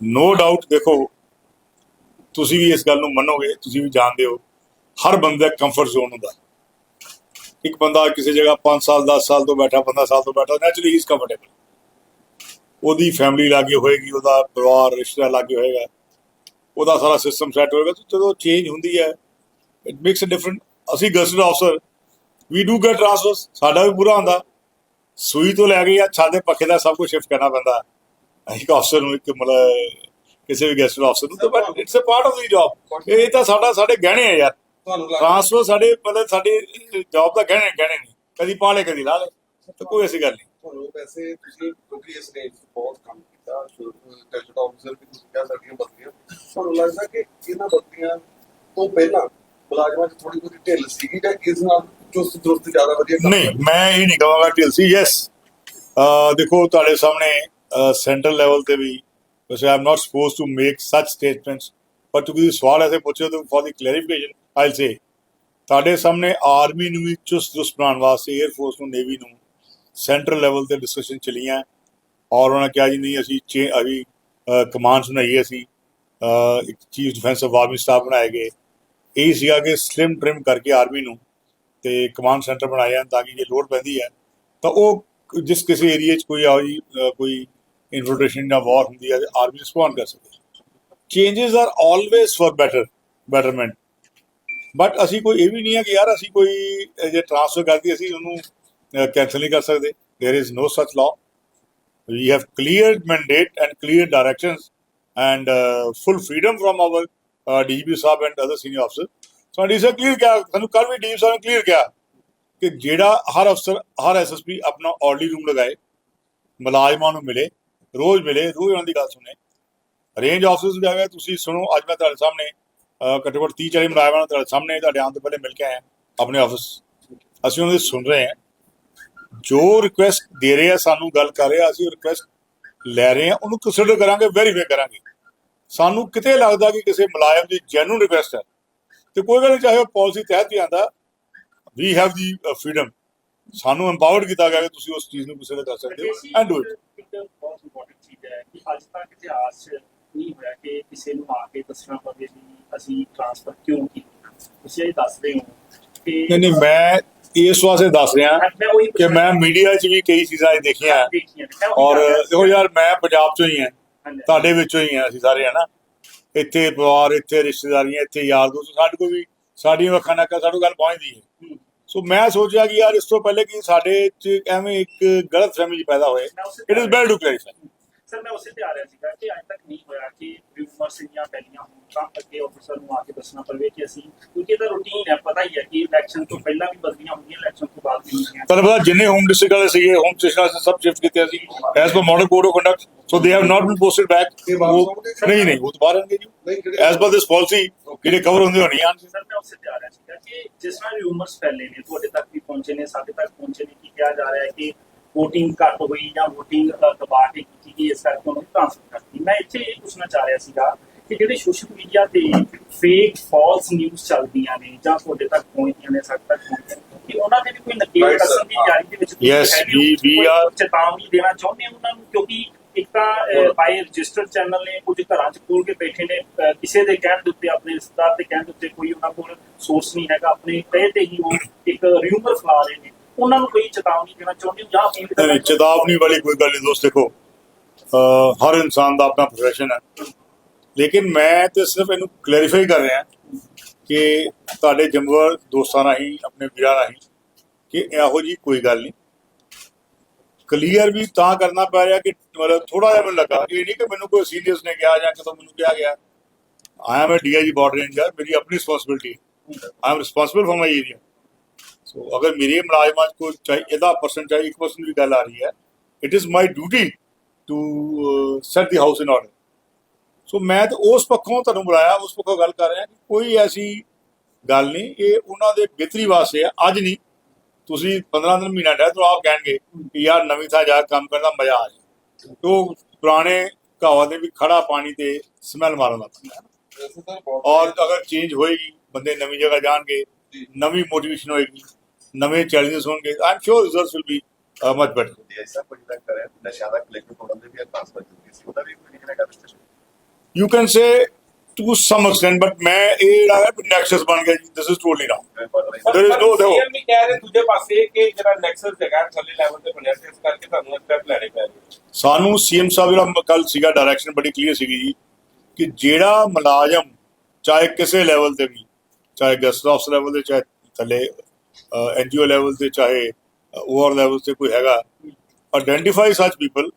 ਨੋ ਡਾਊਟ ਦੇਖੋ ਤੁਸੀਂ ਵੀ ਇਸ ਗੱਲ ਨੂੰ ਮੰਨੋਗੇ ਤੁਸੀਂ ਵੀ ਜਾਣਦੇ ਹੋ ਹਰ ਬੰਦੇ ਦਾ ਕੰਫਰਟ ਜ਼ੋਨ ਹੁੰਦਾ ਇੱਕ ਬੰਦਾ ਕਿਸੇ ਜਗ੍ਹਾ 5 ਸਾਲ 10 ਸਾਲ ਤੋਂ ਬੈਠਾ 15 ਸਾਲ ਤੋਂ ਬੈਠਾ ਨੈਚੁਰਲੀ ਇਸ ਕੰਫਰਟੇਬਲ ਉਹਦੀ ਫੈਮਿਲੀ ਲਾਗੇ ਹੋਏਗੀ ਉਹਦਾ ਪਰਿਵਾਰ ਰਿਸ਼ਤਾ ਲਾਗੇ ਹੋਏਗਾ ਉਹਦਾ ਸਾਰਾ ਸਿਸਟਮ ਸੈੱਟ ਹੋਏਗਾ ਤੇ ਜਦੋਂ ਚੇਂਜ ਹੁੰਦੀ ਹੈ। ਇਟ ਮੇਕਸ ਅ ਡਿਫਰੈਂਟ ਅਸੀਂ gust officer we do get transfers ਸਾਡਾ ਵੀ ਪੂਰਾ ਹੁੰਦਾ। ਸੂਈ ਤੋਂ ਲੈ ਕੇ ਜਾਂ ਛਾਦੇ ਪੱਖੇ ਦਾ ਸਭ ਕੁਝ ਸ਼ਿਫਟ ਕਰਨਾ ਪੈਂਦਾ। ਇੱਕ ਅਫਸਰ ਨੂੰ ਇੱਕ ਮਤਲਬ ਕਿਸੇ ਵੀ ਗੈਸਟ ਆਫਸਰ ਨੂੰ ਤਾਂ but it's a part of the job ਇਹ ਤਾਂ ਸਾਡਾ ਸਾਡੇ ਗਹਿਣੇ ਆ ਯਾਰ। ਤੁਹਾਨੂੰ ਟ੍ਰਾਂਸਫਰ ਸਾਡੇ ਮਤਲਬ ਸਾਡੀ ਜੌਬ ਦਾ ਗਹਿਣੇ ਗਹਿਣੇ ਨਹੀਂ। ਕਦੀ ਪਾ ਲੈ ਕਦੀ ਲਾ ਲੈ ਤਾਂ ਕੋਈ ਐਸੀ ਗੱਲ ਨਹੀਂ। ਤੁਹਾਨੂੰ ਵੈਸੇ ਤੁਸੀਂ ਕਿਉਂਕਿ ਇਸ ਰੇਂਜ 'ਚ ਬਹੁਤ ਕੰਮ ਕੀਤਾ ਟੈਸਟ ਆਫੀਸਰ ਵੀ ਤੁਸੀਂ ਕਹਿ ਸਕਦੀਆਂ ਬਦਲੀਆਂ ਤੁਹਾਨੂੰ ਲੱਗਦਾ ਕਿ ਇਹਨਾਂ ਬਦਲੀਆਂ ਤੋਂ ਪਹਿਲਾਂ ਮੁਲਾਜ਼ਮਾਂ 'ਚ ਥੋੜੀ ਬਹੁਤੀ ਢਿੱਲ ਸੀਗੀ ਜਾਂ ਇਸ ਨਾਲ ਚੁਸਤ ਦਰੁਸਤ ਜ਼ਿਆਦਾ ਵਧੀਆ ਕੰਮ ਨਹੀਂ ਮੈਂ ਇਹ ਨਹੀਂ ਕਹਾਂਗਾ ਢਿਲਸੀ ਯੈਸ ਦੇਖੋ ਤੁਹਾਡੇ ਸਾਹਮਣੇ ਸੈਂਟਰਲ ਲੈਵਲ ਤੇ ਵੀ ਵੈਸੇ I am not suppose to make such statements ਪਰ ਤੁਸੀਂ ਸਵਾਲ ਐਸੇ ਪੁੱਛੇ ਤਾਂ for the clarification I'll say ਤੁਹਾਡੇ ਸਾਹਮਣੇ ਆਰਮੀ ਨੂੰ ਵੀ ਚੁਸਤ ਦੁਰਸਤ ਬਣਾਉਣ ਵਾਸਤੇ 에ਅਰ ਫੋਰਸ ਨੂੰ ਨੇਵੀ ਨੂੰ ਸੈਂਟਰਲ ਲੈਵਲ ਤੇ ਡਿਸਕਸ਼ਨ ਚੱਲੀਆਂ। ਔਰ ਉਹਨਾਂ ਕਿਹਾ ਜੀ, ਨਹੀਂ, ਅਸੀਂ ਚੇ ਅਭੀ ਕਮਾਂਡਸ ਬਣਾਈਏ ਅਸੀਂ। ਇੱਕ chief defence of army staff ਬਣਾਏ ਗਏ। ਇਹ ਸੀਗਾ ਕਿ ਸਲਿਮ ਟ੍ਰਿਮ ਕਰਕੇ ਆਰਮੀ ਨੂੰ ਤੇ ਕਮਾਂਡ ਸੈਂਟਰ ਬਣਾਏ ਆ ਤਾਂ ਕਿ ਜੇ ਲੋੜ ਪੈਂਦੀ ਹੈ, ਤਾਂ ਉਹ ਜਿਸ ਕਿਸੇ ਏਰੀਆ 'ਚ ਕੋਈ ਆਉਜੀ ਕੋਈ ਇਨਫਿਲਟ੍ਰੇਸ਼ਨ ਜਾਂ ਵਾਰ ਹੁੰਦੀ ਹੈ ਆਰਮੀ ਰਿਸਪੌਂਡ ਕਰ ਸਕੇ। Changes are always for better betterment but ਅਸੀਂ ਕੋਈ, ਇਹ ਵੀ ਨਹੀਂ ਹੈ ਕਿ ਯਾਰ ਅਸੀਂ ਕੋਈ ਜੇ ਟ੍ਰਾਂਸਫਰ ਕਰਦੀ ਅਸੀਂ ਉਹਨੂੰ ਕੈਨਸਲ ਨਹੀਂ ਕਰ ਸਕਦੇ। There is no such law. We have clear mandate and clear directions and uh, full freedom from our uh, DGP ਸਾਹਿਬ and other senior officers. So D Sahib clear ਕਿਹਾ ਸਾਨੂੰ ਕੱਲ ਵੀ ਡੀਪ ਸਾਹਿਬ ਨੇ ਕਲੀਅਰ ਕਿਹਾ ਕਿ ਜਿਹੜਾ ਹਰ ਅਫਸਰ ਹਰ ਐਸਐਸਪੀ ਆਪਣਾ ਆਰਡਰਲੀ ਰੂਮ ਲਗਾਏ ਮੁਲਾਜ਼ਮਾਂ ਨੂੰ ਮਿਲੇ ਰੋਜ਼ ਮਿਲੇ ਰੋਜ਼ ਉਹਨਾਂ ਦੀ ਗੱਲ ਸੁਣੇ। ਰੇਂਜ ਆਫਿਸਰਸ ਵੀ ਆ ਗਏ। ਤੁਸੀਂ ਸੁਣੋ ਅੱਜ ਮੈਂ ਤੁਹਾਡੇ ਸਾਹਮਣੇ ਘੱਟੋ ਘੱਟ 30 40 ਮੁਲਾਜ਼ਮਾਂ ਤੁਹਾਡੇ ਸਾਹਮਣੇ ਤੁਹਾਡੇ ਆਉਣ ਤੋਂ ਪਹਿਲੇ ਮਿਲ ਕੇ ਆਏ ਆਪਣੇ ਆਫਿਸ ਅਸੀਂ ਉਹਨਾਂ ਦੀ ਸੁਣ ਰਹੇ ਹਾਂ। ਜੋ ਰਿਕੁਐਸਟ ਦੇ ਰਹੇ ਆ ਸਾਨੂੰ ਗੱਲ ਕਰ ਰਹੇ ਅਸੀਂ ਰਿਕੁਐਸਟ ਲੈ ਰਹੇ ਆ ਉਹਨੂੰ ਕੰਸੀਡਰ ਕਰਾਂਗੇ ਵੈਰੀਫਾਈ ਕਰਾਂਗੇ। ਸਾਨੂੰ ਕਿਤੇ ਲੱਗਦਾ ਕਿ ਕਿਸੇ ਮੁਲਾਜ਼ਮ ਦੀ ਜੈਨੂਨ ਰਿਕੁਐਸਟ ਹੈ। ਤੇ ਕੋਈ ਗੱਲ ਚਾਹੇ ਪਾਲਿਸੀ ਤਹਿਤ ਹੀ ਆਂਦਾ ਵੀ ਹੈਵ ਦੀ ਫਰੀडम ਸਾਨੂੰ ਐਮਪਾਵਰਡ ਕੀਤਾ ਗਿਆ ਕਿ ਤੁਸੀਂ ਉਸ ਚੀਜ਼ ਨੂੰ ਕੰਸੀਡਰ ਕਰ ਸਕਦੇ ਹੋ ਐਂਡ ਡੂ ਇਟ ਬਹੁਤ ਇੰਪੋਰਟੈਂਟ ਚੀਜ਼ ਹੈ ਕਿ ਅੱਜ ਤੱਕ ਇਤਿਹਾਸ 'ਚ ਨਹੀਂ ਹੋਇਆ ਕਿ ਕਿਸੇ ਨੂੰ ਆ ਕੇ ਦੱਸਣਾ ਪਵੇ ਵੀ ਅਸੀਂ ਟ੍ਰਾਂਸਫਰ ਕਿਉਂ ਕੀਤੀ। ਤੁਸੀਂ ਇਹ ਦੱਸ ਰਹੇ ਹੋ ਕਿ ਨਹੀਂ ਨਹੀਂ ਮੈਂ ਇਸ ਵਾਸਤੇ ਦੱਸ ਰਿਹਾ ਕਿ ਮੈਂ ਮੀਡੀਆ 'ਚ ਵੀ ਕਈ ਚੀਜ਼ਾਂ ਦੇਖੀਆਂ। ਔਰ। ਦੇਖੋ ਯਾਰ ਮੈਂ ਪੰਜਾਬ 'ਚੋਂ ਹੀ ਹਾਂ। ਤੁਹਾਡੇ ਵਿੱਚੋਂ ਹੀ ਹਾਂ ਅਸੀਂ ਸਾਰੇ ਹਨਾ? ਇੱਥੇ ਪਰਿਵਾਰ ਇੱਥੇ ਰਿਸ਼ਤੇਦਾਰੀਆਂ ਇੱਥੇ ਯਾਰ ਦੋਸਤ ਸਾਡੇ ਕੋਲ ਵੀ ਸਾਡੀਆਂ ਅੱਖਾਂ ਨਾਲ ਸਾਡੇ ਗੱਲ ਪਹੁੰਚਦੀ ਹੈ। ਸੋ ਮੈਂ ਸੋਚਿਆ ਕਿ ਯਾਰ ਇਸ ਤੋਂ ਪਹਿਲੇ ਕਿ ਸਾਡੇ 'ਚ ਐਵੇਂ ਇੱਕ ਗਲਤ ਫਹਿਮੀ ਪੈਦਾ ਹੋਏ। It is bad to clarify sir ਮੈਂ ਉਸੇ ਤੇ ਆ ਰਿਹਾ ਸੀਗਾ ਕਿ ਅੱਜ ਤੱਕ ਨਹੀਂ ਹੋਇਆ ਕਿ ਰਿਊਮਰਸ ਇੰਨੀਆਂ ਫੈਲੀਆਂ ਹੋਣ ਤਾਂ ਅੱਗੇ ਆਫੀਸਰ ਨੂੰ ਆ ਕੇ ਦੱਸਣਾ ਪਵੇ ਕਿ ਅਸੀਂ ਕਿਉਂਕਿ ਇਹਦਾ ਰੂਟੀਨ ਹੈ ਪਤਾ ਹੀ ਹੈ ਕਿ ਇਲੈਕਸ਼ਨ ਤੋਂ ਪਹਿਲਾਂ ਵੀ ਬਦਲੀਆਂ ਹੁੰਦੀਆਂ ਇਲੈਕਸ਼ਨ ਤੋਂ ਬਾਅਦ ਵੀ ਹੁੰਦੀਆਂ ਤੁਹਾਨੂੰ ਪਤਾ ਜਿੰਨੇ ਹੋਮ ਡਿਸਟ੍ਰਿਕਟ ਵਾਲੇ ਸੀਗੇ ਹੋਮ ਸਟੇਸ਼ਨ ਵਾਲੇ ਸਭ ਸ਼ਿਫਟ ਕੀਤੇ ਸੀ as per model code of conduct so they have not been posted back? ਨਹੀਂ ਨਹੀਂ। ਉਹ ਤੋਂ ਜੀ। ਨਹੀਂ ਐਸ ਪਰ ਦਿਸ ਪਾਲਿਸੀ ਜਿਹੜੇ ਕਵਰ ਹੁੰਦੇ ਹੋਣੀ ਆਣ ਸਰ ਮੈਂ ਉਸੇ ਤੇ ਆ ਰਿਹਾ ਸੀਗਾ ਕਿ ਜਿਸ ਤਰ੍ਹਾਂ ਰਿਊਮਰਸ ਫੈਲੇ ਨੇ ਤੁਹਾਡੇ ਤੱਕ ਵੀ ਪਹੁੰਚੇ ਨੇ ਸਾਡੇ ਤੱਕ ਪਹੁੰਚੇ ਨੇ ਕੀ ਕਿਹਾ ਜਾ ਰਿਹਾ ਹੈ ਕਿ VOTING ਘੱਟ ਹੋਈ ਜਾਂ VOTING ਦਬਾ ਕੇ ਕੀਤੀ ਗਈ ਇਸ ਕਰਕੇ ਉਹਨੂੰ ਟ੍ਰਾਂਸਫਰ ਕਰਤੀ ਮੈਂ ਇੱਥੇ ਇਹ ਪੁੱਛਣਾ ਚਾਹ ਰਿਹਾ ਸੀਗਾ ਕਿ ਜਿਹੜੇ ਸੋਸ਼ਲ ਮੀਡੀਆ ਤੇ ਫੇਕ ਫਾਲਸ ਨਿਊਜ਼ ਚੱਲਦੀਆਂ ਨੇ ਜਾਂ ਤੁਹਾਡੇ ਤੱਕ ਪਹੁੰਚਦੀਆਂ ਨੇ ਸਾਡੇ ਤੱਕ ਪਹੁੰਚਦੀਆਂ ਕਿ ਉਹਨਾਂ ਤੇ ਵੀ ਕੋਈ ਨਕੇਲ. ਕਸਮ ਦੀ ਤਿਆਰੀ ਦੇ ਵਿੱਚ we- we ਕੋਈ are- ਚੇਤਾਵਨੀ ਦੇਣਾ ਚਾਹੁੰਦੇ ਹੋ ਉਹਨਾਂ ਨੂੰ? ਕਿਉਂਕਿ ਇੱਕ ਤਾਂ ਬਾਈ ਰਜਿਸਟਰਡ ਚੈਨਲ ਨੇ ਕੁਝ ਘਰਾਂ 'ਚ ਖੋਲ ਕੇ ਬੈਠੇ ਨੇ ਕਿਸੇ ਦੇ ਕਹਿਣ ਦੇ ਉੱਤੇ ਆਪਣੇ ਰਿਸ਼ਤੇਦਾਰ ਦੇ ਕਹਿਣ ਦੇ ਉੱਤੇ ਕੋਈ ਉਹਨਾਂ ਕੋਲ ਸੋਰਸ ਨਹੀਂ ਹੈਗਾ। ਆਪਣੇ ਕਹੇ ਤੇ ਹੀ ਉਹ ਇੱਕ ਰਿਊਮਰ ਫੈਲਾ ਰਹੇ ਨੇ। ਉਹਨਾਂ ਨੂੰ ਕੋਈ ਚੇਤਾਵਨੀ ਦੇਣਾ ਚਾਹੁੰਦੇ ਹੋ ਜਾਂ ਅਪੀਲ ਕਰਨਾ ਨਹੀਂ, ਚੇਤਾਵਨੀ ਵਾਲੀ ਕੋਈ ਗੱਲ ਨਹੀਂ ਦੋਸਤ ਦੇਖੋ ਹਰ ਇਨਸਾਨ ਦਾ ਆਪਣਾ ਪ੍ਰੋਫੈਸ਼ਨ ਹੈ। ਲੇਕਿਨ ਮੈਂ ਤੇ ਸਿਰਫ ਇਹਨੂੰ ਕਲੈਰੀਫਾਈ ਕਰ ਰਿਹਾ ਕਿ ਤੁਹਾਡੇ ਜੰਗਵਰ ਦੋਸਤਾਂ ਰਾਹੀਂ ਆਪਣੇ ਵੀਰਾਂ ਰਾਹੀਂ ਕਿ ਇਹੋ ਜੀ ਕੋਈ ਗੱਲ ਨਹੀਂ। ਕਲੀਅਰ ਵੀ ਤਾਂ ਕਰਨਾ ਪੈ ਰਿਹਾ ਕਿ ਮਤਲਬ ਥੋੜਾ ਜਿਹਾ ਮੈਨੂੰ ਲੱਗਾ। ਇਹ ਨਹੀਂ ਕਿ ਮੈਨੂੰ ਕੋਈ ਸੀਨੀਅਰਸ ਨੇ ਕਿਹਾ ਜਾਂ ਕਿਤੋਂ ਮੈਨੂੰ ਕਿਹਾ ਗਿਆ। I am a DIG border ranger ਮੇਰੀ ਆਪਣੀ responsibility I am responsible for my area so ਅਗਰ ਮੇਰੇ ਮੁਲਾਜ਼ਮਾਂ 'ਚ ਕੋਈ ਚਾਹੇ ਇਹਦਾ ਪਰਸਨ ਚਾਹੇ ਇੱਕ ਪਰਸਨ ਦੀ ਗੱਲ ਆ ਰਹੀ ਹੈ it is my duty to set the house in order so ਮੈਂ ਤਾਂ ਉਸ ਪੱਖੋਂ ਤੁਹਾਨੂੰ ਬੁਲਾਇਆ ਉਸ ਪੱਖੋਂ ਗੱਲ ਕਰ ਰਿਹਾ ਕਿ ਕੋਈ ਐਸੀ ਗੱਲ ਨਹੀਂ ਇਹ ਉਹਨਾਂ ਦੇ ਬਿਹਤਰੀ ਵਾਸਤੇ ਹੈ ਅੱਜ ਨਹੀਂ ਤੁਸੀਂ 15 ਦਿਨ ਮਹੀਨਾ ਡੈ ਤਾਂ ਆਪ ਕਹਿਣਗੇ ਕਿ ਯਾਰ ਨਵੀਂ ਥਾਂ ਜਾ ਕੇ ਕੰਮ ਕਰਨ ਦਾ ਮਜ਼ਾ ਆ ਜਾਏ ਉਹ ਪੁਰਾਣੇ ਕਹਾਵਤ ਦੇ ਵੀ ਖੜਾ ਪਾਣੀ ਤੇ ਸਮੈਲ ਮਾਰਨ ਲੱਗ ਪੈਂਦਾ ਤਾਂ ਬਹੁਤ ਔਰ ਅਗਰ ਚੇਂਜ ਹੋਏਗੀ ਬੰਦੇ ਨਵੀਂ ਜਗ੍ਹਾ ਜਾਣਗੇ ਨਵੀਂ ਮੋਟੀਵੇਸ਼ਨ ਹੋਏਗੀ ਨਵੇਂ ਚੈਲੰਜਸ ਹੋਣਗੇ। I am sure results will be much better ਜੇ ਐਸਾ ਕੁਝ ਤੱਕ ਕਰੇ ਨਸ਼ਾ ਦਾ ਕਲੈਕਟਰ ਤੋੜਨ ਦੇ ਵੀ ਟ੍ਰਾਂਸਫਰ ਕੀਤੀ ਸੀ ਉਹਦਾ ਵੀ ਕੋਈ ਨਹੀਂ ਹੈਗਾ discussion you can say to some extent but ਮੈਂ ਇਹ ਜਿਹੜਾ ਹੈ ਨੈਕਸਸ ਬਣ ਗਿਆ ਜੀ। This is totally wrong is no devil. CM ਵੀ ਕਹਿ ਰਹੇ ਦੂਜੇ ਪਾਸੇ ਕਿ ਜਿਹੜਾ ਨੈਕਸਸ ਹੈਗਾ ਥੱਲੇ ਲੈਵਲ ਤੇ ਬਣਿਆ ਸੀ ਇਸ ਕਰਕੇ ਤੁਹਾਨੂੰ ਸਟੈਪ ਲੈਣੇ ਪੈ ਰਹੇ ਸਾਨੂੰ ਸੀਐਮ ਸਾਹਿਬ ਜਿਹੜਾ ਕੱਲ ਸੀਗਾ ਡਾਇਰੈਕਸ਼ਨ ਬੜੀ ਕਲੀਅਰ ਸੀਗੀ ਜੀ ਕਿ ਜਿਹੜਾ ਮੁਲਾਜ਼ਮ ਚਾਹੇ ਕਿਸੇ ਲੈਵਲ ਤੇ ਵੀ ਚਾਹੇ ਗੈਸਟ ਹਾਊਸ ਲੈਵਲ ਤੇ ਚਾਹੇ ਥੱਲੇ ਐਨਜੀਓ ਲੈਵਲ ਤੇ ਚਾਹੇ ਓਵਰ ਲੈਵਲ ਤੇ ਕੋਈ ਹੈਗਾ ਆਇਡੈਂਟੀਫਾਈ ਸੱਚ ਪੀਪਲ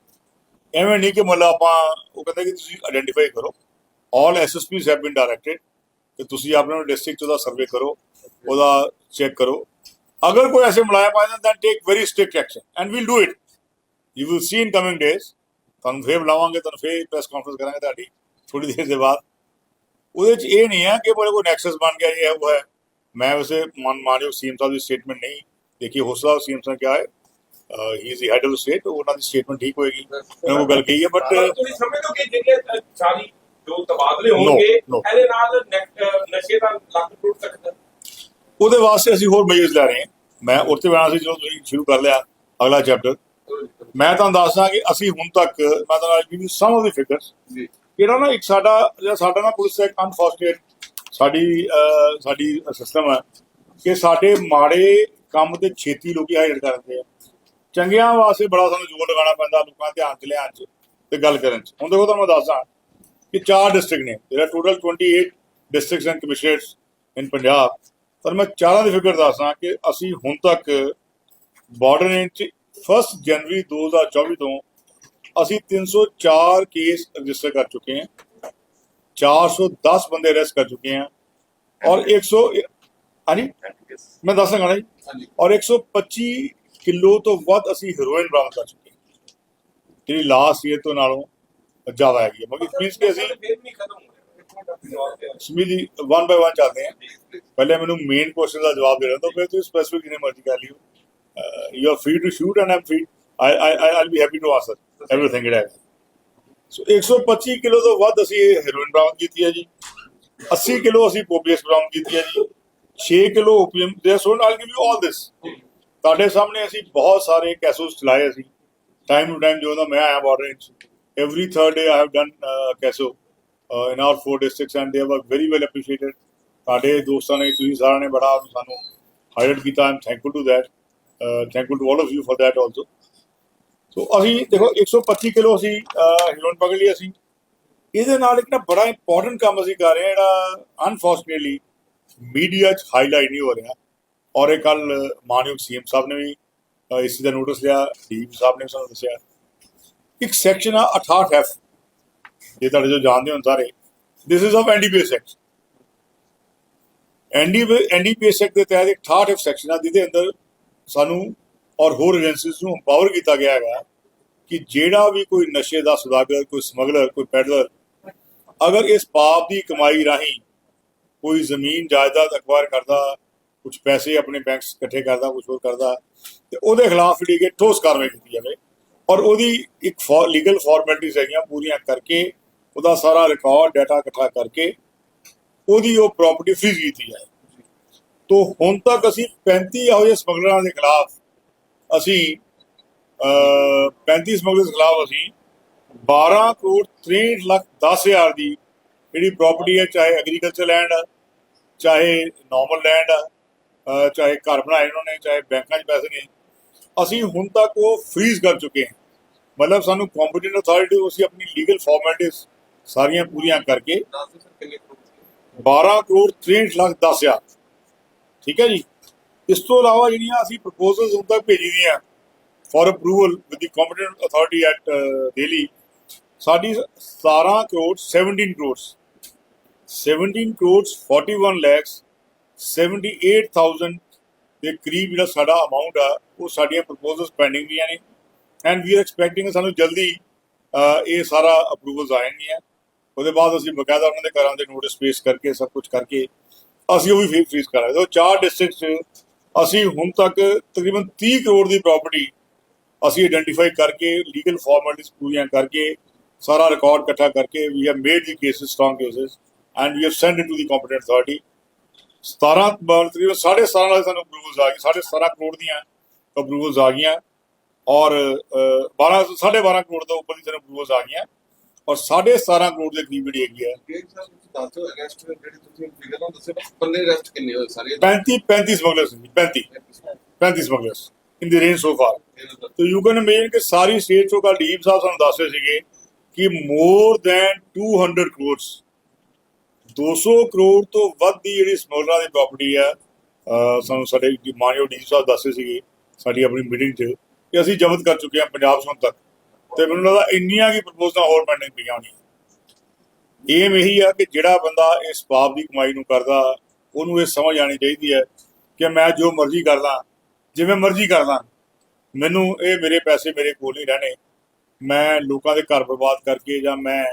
ਐਵੇਂ ਨਹੀਂ ਕਿ ਮਤਲਬ ਆਪਾਂ, ਉਹ ਕਹਿੰਦੇ ਕਿ ਤੁਸੀਂ ਆਇਡੈਂਟੀਫਾਈ ਕਰੋ। All SSPs have been directed ਕਿ ਤੁਸੀਂ ਆਪਣੇ ਡਿਸਟ੍ਰਿਕਟ ਉਹਦਾ ਸਰਵੇ ਕਰੋ, ਉਹਦਾ ਚੈੱਕ ਕਰੋ। ਅਗਰ ਕੋਈ ਐਸੇ ਮੁਲਾਜ਼ਮ ਆ ਜਾਂਦਾ take very strict action and we'll do it you will see in coming days ਤੁਹਾਨੂੰ ਫੇਰ ਬੁਲਾਵਾਂਗੇ, ਤੁਹਾਨੂੰ ਫੇਰ ਪ੍ਰੈਸ ਕਾਨਫਰੰਸ ਕਰਾਂਗੇ ਤੁਹਾਡੀ ਥੋੜੀ ਦੇਰ ਦੇ ਬਾਅਦ। ਉਹਦੇ ਚ ਇਹ ਨਹੀਂ ਹੈ ਕਿ ਬੜੇ ਕੋਈ ਨੈਕਸਸ ਬਣ ਗਿਆ ਇਹ ਉਹ ਹੈ। ਮੈਂ ਵੈਸੇ ਮਨ ਮਾਰਿਓ ਸੀਐਮ ਸਾਹਿਬ ਦੀ ਸਟੇਟਮੈਂਟ ਨਹੀਂ ਦੇਖੀ ਹੌਸਲਾ ਸੀਐਮ ਸਾਹਿਬ ਕਿਹਾ ਹੈ he is the head of state ਉਹਨਾਂ ਦੀ ਸਟੇਟਮੈਂਟ ਠੀਕ ਹੋਏਗੀ ਮੈਂ ਉਹ ਗੱਲ ਕਹੀ ਹੈ ਬਟ ਤੁਸੀਂ ਸਮਝਦੇ ਹੋ ਕਿ ਜਿਹੜੇ ਅ, ਸਾਰੀ ਜੋ ਤਬਾਦਲੇ ਹੋਣਗੇ. ਇਹਦੇ ਨਾਲ ਨਸ਼ੇ ਦਾ ਲੱਕ ਟੁੱਟ ਸਕਦਾ ਉਹਦੇ ਵਾਸਤੇ ਅਸੀਂ ਹੋਰ ਮੇਜਰਸ ਲੈ ਰਹੇ ਹਾਂ। ਮੈਂ ਉੱਤੇ ਬਣਾ ਸੀ ਜਦੋਂ ਤੁਸੀਂ ਸ਼ੁਰੂ ਕਰ ਲਿਆ ਅਗਲਾ ਚੈਪਟਰ ਮੈਂ ਤੁਹਾਨੂੰ ਦੱਸਦਾ ਕਿ ਅਸੀਂ ਹੁਣ ਤੱਕ ਮੈਂ ਤੁਹਾਨੂੰ ਅੱਜ ਵੀ ਸਮ ਆਫ ਦੀ ਫਿਗਰਸ ਜੀ। ਜਿਹੜਾ ਨਾ ਇੱਕ ਸਾਡਾ ਸਾਡਾ ਨਾ ਪੁਲਿਸ ਦਾ ਇੱਕ ਅਨਫੋਰਚੂਨੇਟ ਸਾਡੀ ਸਾਡੀ ਸਿਸਟਮ ਹੈ ਕਿ ਸਾਡੇ ਮਾੜੇ ਕੰਮ ਤੇ ਛੇਤੀ ਲੋਕੀ ਹਾਈਲਾਈਟ ਕਰਦੇ ਆ। ਚੰਗਿਆਂ ਵਾਸਤੇ ਬੜਾ ਸਾਨੂੰ ਜ਼ੋਰ ਲਗਾਉਣਾ ਪੈਂਦਾ ਲੋਕਾਂ ਦੇ ਧਿਆਨ ਚ, ਲਿਆਉਣ ਚ ਤੇ ਗੱਲ ਕਰਨ ਚ। ਹੁਣ ਦੇਖੋ ਤੁਹਾਨੂੰ ਮੈਂ ਦੱਸਦਾ ਕਿ ਚਾਰ ਡਿਸਟ੍ਰਿਕਟ ਨੇ, ਜਿਹੜਾ total 28 districts and commissioners in Punjab ਪਰ ਮੈਂ ਚਾਰਾਂ ਦੀ ਫਿਕਰ ਦੱਸਦਾ ਕਿ ਅਸੀਂ ਹੁਣ ਤੱਕ ਬਾਰਡਰ ਰੇਂਜ 'ਚ 1 ਜਨਵਰੀ 2024 ਤੋਂ ਅਸੀਂ 304 ਕੇਸ ਰਜਿਸਟਰ ਕਰ ਚੁੱਕੇ ਹਾਂ। 410 ਬੰਦੇ ਅਰੈਸਟ ਕਰ ਚੁੱਕੇ ਹਾਂ ਔਰ 100 ਹਾਂਜੀ? ਮੈਂ ਦੱਸਾਂਗਾ ਨਾ ਜੀ। ਹਾਂਜੀ। ਔਰ 125 ਕਿਲੋ ਤੋਂ ਵੱਧ ਅਸੀਂ ਹੈਰੋਇਨ ਬਰਾਮਦ ਕਰ ਚੁੱਕੇ ਹਾਂ ਜਿਹੜੀ ਲਾਸਟ ਈਅਰ ਤੋਂ ਨਾਲੋਂ ਜ਼ਿਆਦਾ ਹੈਗੀ ਹੈ ਮਤਲਬ ਮੀਨਸ ਕਿ ਅਸੀਂ ਫਿਰ ਨਹੀਂ ਖਤਮ ਸਮੀਲੀ ਵਨ ਬਾਈ ਵਨ ਚੱਲਦੇ ਹਾਂ ਪਹਿਲੇ ਮੈਨੂੰ ਮੇਨ ਕੁਐਸਚਨ ਦਾ ਜਵਾਬ ਦੇ ਰਹੇ ਤਾਂ ਫਿਰ ਤੁਸੀਂ ਸਪੈਸੀਫਿਕ ਜਿੰਨੇ ਮਰਜ਼ੀ ਕਰ ਲਿਓ। You are free to shoot and am free I I I be happy to answer everything it have so 125 kilo ਤੋਂ ਵੱਧ ਅਸੀਂ ਹੈਰੋਇਨ ਬਰਾਮਦ ਕੀਤੀ ਹੈ ਜੀ। 80 ਕਿਲੋ ਅਸੀਂ ਪੋਪੀਐਸ ਬਰਾਮਦ ਕੀਤੀ ਹੈ ਜੀ। 6 ਕਿਲੋ ਓਪੀਅਮ ਦੇ ਸੋ ਆਲ ਗਿਵ ਯੂ ਆਲ ਦਿਸ ਤੁਹਾਡੇ ਸਾਹਮਣੇ ਅਸੀਂ ਬਹੁਤ ਸਾਰੇ ਕੈਸੋਸ ਚਲਾਏ ਅਸੀਂ ਟਾਈਮ ਟੂ ਟਾਈਮ ਜਦੋਂ ਮੈਂ ਆਇਆ ਬਾਰਡਰ ਵਿੱਚ every third day I have done uh, CASO uh, in our four districts and they were very well ਦੋਸਤਾਂ ਨੇ ਤੁਸੀਂ ਸਾਰਿਆਂ ਨੇ ਬੜਾ ਸਾਨੂੰ ਹਾਈਲਾਈਟ ਕੀਤਾ। Am thankful to that thankful to all of you for that also so ਅਸੀਂ ਦੇਖੋ 125 ਕਿਲੋ ਅਸੀਂ ਹੀਰੋਇਨ ਪਕੜ ਲਈ ਅਸੀਂ। ਇਹਦੇ ਨਾਲ ਇੱਕ ਨਾ ਬੜਾ ਇੰਪੋਰਟੈਂਟ ਕੰਮ ਅਸੀਂ ਕਰ ਰਹੇ ਹਾਂ, ਜਿਹੜਾ ਅਨਫੋਰਚੂਨੇਟਲੀ ਮੀਡੀਆ 'ਚ ਹਾਈਲਾਈਟ ਨਹੀਂ ਹੋ ਰਿਹਾ। ਔਰ ਇਹ ਕੱਲ ਮਾਨਯੋਗ ਸੀਐਮ ਸਾਹਿਬ ਨੇ ਵੀ ਇਸ ਦਾ ਨੋਟਿਸ ਲਿਆ ਡੀਪ ਸਾਹਿਬ ਨੇ ਵੀ ਸਾਨੂੰ ਦੱਸਿਆ। ਇੱਕ ਸੈਕਸ਼ਨ ਆ 68 ਐਫ ਇਹ ਤੁਹਾਡੇ ਜੋ ਜਾਣਦੇ ਹੋ ਸਾਰੇ। This is of NDPS act NDPS act ਦੇ ਤਹਿਤ ਇੱਕ 68 ਐਫ ਸੈਕਸ਼ਨ ਆ, ਜਿਹਦੇ ਅੰਦਰ ਸਾਨੂੰ ਔਰ ਹੋਰ ਏਜੰਸੀਜ਼ ਨੂੰ ਐਮਪਾਵਰ ਕੀਤਾ ਗਿਆ ਹੈਗਾ ਕਿ ਜਿਹੜਾ ਵੀ ਕੋਈ ਨਸ਼ੇ ਦਾ ਸੁਦਾਗਰ, ਕੋਈ ਸਮਗਲਰ, ਕੋਈ ਪੈਡਲਰ ਅਗਰ ਇਸ ਪਾਪ ਦੀ ਕਮਾਈ ਰਾਹੀਂ ਕੋਈ ਜ਼ਮੀਨ, ਜਾਇਦਾਦ ਅਕਵਾਇਰ ਕਰਦਾ ਕੁਝ ਪੈਸੇ ਆਪਣੇ ਬੈਂਕਸ ਇਕੱਠੇ ਕਰਦਾ ਕੁਝ ਹੋਰ ਕਰਦਾ, ਤੇ ਉਹਦੇ ਖਿਲਾਫ ਜਿਹੜੀ ਕਿ ਠੋਸ ਕਾਰਵਾਈ ਕੀਤੀ ਜਾਵੇ। ਔਰ ਉਹਦੀ ਇੱਕ ਲੀਗਲ ਫਾਰਮੈਲਿਟੀਜ਼ ਹੈਗੀਆਂ ਪੂਰੀਆਂ ਕਰਕੇ ਉਹਦਾ ਸਾਰਾ ਰਿਕਾਰਡ ਡਾਟਾ ਇਕੱਠਾ ਕਰਕੇ ਉਹਦੀ ਉਹ ਪ੍ਰਾਪਰਟੀ ਫ੍ਰੀਜ਼ ਕੀਤੀ ਜਾਏ। ਤੋਂ ਹੁਣ ਤੱਕ ਅਸੀਂ 35 ਇਹੋ ਜਿਹੇ ਸਮਗਲਰਾਂ ਦੇ ਖਿਲਾਫ ਅਸੀਂ ਅਹ 35 ਸਮਗਲਰਸ ਖਿਲਾਫ ਅਸੀਂ 12 ਕਰੋੜ 63 ਲੱਖ 10 ਹਜ਼ਾਰ ਦੀ ਜਿਹੜੀ ਪ੍ਰਾਪਰਟੀ ਹੈ ਚਾਹੇ ਐਗਰੀਕਲਚਰ ਲੈਂਡ ਚਾਹੇ ਨਾਰਮਲ ਲੈਂਡ ਚਾਹੇ ਘਰ ਬਣਾਏ ਉਹਨਾਂ ਨੇ ਚਾਹੇ ਬੈਂਕਾਂ 'ਚ ਪੈਸੇ ਨੇ ਅਸੀਂ ਹੁਣ ਤੱਕ ਉਹ ਫ੍ਰੀਜ਼ ਕਰ ਚੁੱਕੇ ਹਾਂ। ਮਤਲਬ ਸਾਨੂੰ ਕੰਪੀਟੈਂਟ ਅਥਾਰਟੀ ਅਸੀਂ ਆਪਣੀ ਲੀਗਲ ਫਾਰਮੈਲਿਟੀਜ਼ ਸਾਰੀਆਂ ਪੂਰੀਆਂ ਕਰਕੇ ਦੱਸ ਦਿਓ ਸਰ ਕਿੰਨੇ ਕਰੋੜ ਸੀ 12 ਕਰੋੜ 63 ਲੱਖ 10 ਹਜ਼ਾਰ। ਠੀਕ ਹੈ ਜੀ? ਇਸ ਤੋਂ ਇਲਾਵਾ ਜਿਹੜੀਆਂ ਅਸੀਂ ਪ੍ਰਪੋਜ਼ਲਸ ਹੁਣ ਤੱਕ ਭੇਜੀ ਦੀਆਂ for approval with the competent authority at Delhi ਸਾਡੀ 17 ਕਰੋੜ 17 ਕਰੋੜ 17 ਕਰੋੜ 41 ਲੱਖ 78000 ਦੇ ਕਰੀਬ ਜਿਹੜਾ ਸਾਡਾ ਅਮਾਉਂਟ ਆ, ਉਹ ਸਾਡੀਆਂ ਪ੍ਰਪੋਜ਼ਲਸ ਪੈਂਡਿੰਗ ਦੀਆਂ ਨੇ। ਐਂਡ ਵੀ ਆਰ ਐਕਸਪੈਕਟਿੰਗ ਸਾਨੂੰ ਜਲਦੀ ਇਹ ਸਾਰਾ ਅਪਰੂਵਲਸ ਆਣਗੀਆਂ ਉਹਦੇ ਬਾਅਦ ਅਸੀਂ ਬਕਾਇਦਾ ਉਹਨਾਂ ਦੇ ਘਰਾਂ ਦੇ ਨੋਟਿਸ ਪੇਸ਼ ਕਰਕੇ, ਸਭ ਕੁਝ ਕਰਕੇ, ਅਸੀਂ ਉਹ ਵੀ ਫੀਸ ਕਰਾਂਗੇ। ਉਹ ਚਾਰ ਡਿਸਟ੍ਰਿਕਟਸ 'ਚ ਅਸੀਂ ਹੁਣ ਤੱਕ ਤਕਰੀਬਨ 30 ਕਰੋੜ ਦੀ ਪ੍ਰਾਪਰਟੀ ਅਸੀਂ ਆਇਡੈਂਟੀਫਾਈ ਕਰਕੇ ਲੀਗਲ ਫਾਰਮੈਲਿਟੀਜ਼ ਪੂਰੀਆਂ ਕਰਕੇ ਸਾਰਾ ਰਿਕਾਰਡ ਇਕੱਠਾ ਕਰਕੇ we have made the cases strong cases and we have sent it to the competent authority 17 ਬ- ਤਕਰੀਬਨ 17.5 ਨਾਲ ਸਾਨੂੰ ਅਪਰੂਵਲਸ ਆ ਗਈ 17.5 ਕਰੋੜ ਦੀਆਂ ਅਪਰੂਵਲਸ ਆ ਗਈਆਂ ਔਰ ਅਹ, 12 12.5 ਕਰੋੜ ਤੋਂ ਉੱਪਰ ਦੀ ਸਾਨੂੰ ਅਪਰੂਵਲਸ ਆ ਗਈਆਂ। ਔਰ 17.5 ਕਰੋੜ ਦੇ ਕਰੀਬ ਜਿਹੜੀ ਹੈਗੀ ਹੈ ਡੇਢ ਸਾਲ ਵਿੱਚ ਦੱਸ ਹੋ ਜਿਹੜੇ ਤੁਸੀਂ ਫਿਗਰ ਨਾਲ ਦੱਸੇ ਬੰਦੇ ਅਰੈਸਟ ਕਿੰਨੇ ਹੋਏ ਸਾਰੇ? 35 35 smugglers 35 35 smugglers in the range so far ਤੋ ਯੂ ਕੈਨ ਇਮੇਜਿਨ ਕਿ ਸਾਰੀ ਸਟੇਟ ਚੋਂ ਕੱਲ ਡੀਪ ਸਾਹਿਬ ਸਾਨੂੰ ਦੱਸੇ ਸੀਗੇ ਕਿ ਮੋਰ ਦੈਨ 200 ਕਰੋੜ 200 ਕਰੋੜ ਤੋਂ ਵੱਧ ਦੀ ਜਿਹੜੀ ਸਮਗਲਰਾਂ ਦੀ ਪ੍ਰਾਪਰਟੀ ਹੈ ਸਾਨੂੰ ਸਾਡੇ ਮਾਨਯੋਗ ਡੀਪ ਸਾਹਿਬ ਦੱਸੇ ਸੀਗੇ ਸਾਡੀ ਆਪਣੀ ਮੀਟਿੰਗ 'ਚ। ਕਿ ਅਸੀਂ ਜ਼ਬਤ ਕਰ ਚੁੱਕੇ ਹਾਂ ਪੰਜਾਬ ਤੋਂ ਤੱਕ। ਤੇ ਮੈਨੂੰ ਲੱਗਦਾ ਇੰਨੀਆਂ ਕੀ ਪ੍ਰਪੋਜ਼ਲਾਂ ਹੋਰ ਪੈਂਡਿੰਗ ਪਈਆਂ ਹੋਣੀਆਂ। ਏਮ ਇਹੀ ਆ ਕਿ ਜਿਹੜਾ ਬੰਦਾ ਇਸ ਪਾਪ ਦੀ ਕਮਾਈ ਨੂੰ ਕਰਦਾ, ਉਹਨੂੰ ਇਹ ਸਮਝ ਆਣੀ ਚਾਹੀਦੀ ਹੈ ਕਿ ਮੈਂ ਜੋ ਮਰਜ਼ੀ ਕਰਦਾ, ਜਿਵੇਂ ਮਰਜ਼ੀ ਕਰਦਾ, ਮੈਨੂੰ ਇਹ ਮੇਰੇ ਪੈਸੇ ਮੇਰੇ ਕੋਲ ਨਹੀਂ ਰਹਿਣੇ। ਮੈਂ ਲੋਕਾਂ ਦੇ ਘਰ ਬਰਬਾਦ ਕਰਕੇ ਜਾਂ ਮੈਂ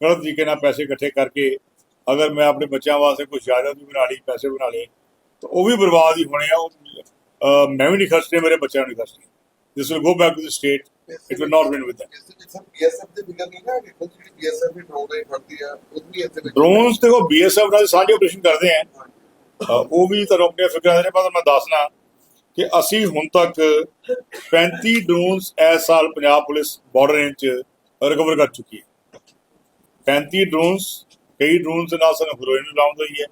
ਗਲਤ ਤਰੀਕੇ ਨਾਲ ਪੈਸੇ ਇਕੱਠੇ ਕਰਕੇ ਅਗਰ ਮੈਂ ਆਪਣੇ ਬੱਚਿਆਂ ਵਾਸਤੇ ਕੁਝ ਜਾਇਦਾਦ ਵੀ ਬਣਾ ਲਈ, ਪੈਸੇ ਬਣਾ ਲਏ, ਤਾਂ ਉਹ ਵੀ ਬਰਬਾਦ ਹੀ ਹੋਣੇ ਆ। ਉਹ ਮੈਂ ਵੀ ਨਹੀਂ ਖਰਚਣੇ, ਮੇਰੇ ਬੱਚਿਆਂ ਨੂੰ ਨਹੀਂ ਖਰਚਣੇ। This will go back to the state it will not win with ਵਿੱਚ ਸਰ ਬੀਐਸਐਫ ਦੇ ਫਿਗਰ ਨਹੀਂ ਨਾ ਕਿ ਜਿਹੜੀ ਬੀਐਸਐਫ ਵੀ ਡਰੋਨ ਰਾਈ ਫੜਦੀ ਆ ਉਹ ਵੀ ਇੱਥੇ ਵਿੱਚ ਡਰੋਨਸ ਦੇਖੋ ਬੀਐਸਐਫ ਨਾਲ ਸਾਂਝੇ ਆਪਰੇਸ਼ਨ ਕਰਦੇ ਆ। ਉਹ ਵੀ ਤੁਹਾਨੂੰ ਆਪਣੀਆਂ ਫਿਕਰਾਂ ਦੇ ਪਰ ਮੈਂ ਦੱਸਣਾ ਕਿ ਅਸੀਂ ਹੁਣ ਤੱਕ 35 ਡਰੋਨਸ ਇਸ ਸਾਲ ਪੰਜਾਬ ਪੁਲਿਸ ਬਾਰਡਰ ਰੇਂਜ ਚ ਰਿਕਵਰ ਕਰ ਚੁੱਕੀ ਹੈ। 35 ਡਰੋਨਸ ਕਈ ਡਰੋਨਸ ਦੇ ਨਾਲ ਸਾਨੂੰ ਹੈਰੋਇਨ ਬਰਾਮਦ ਹੋਈ ਹੈ।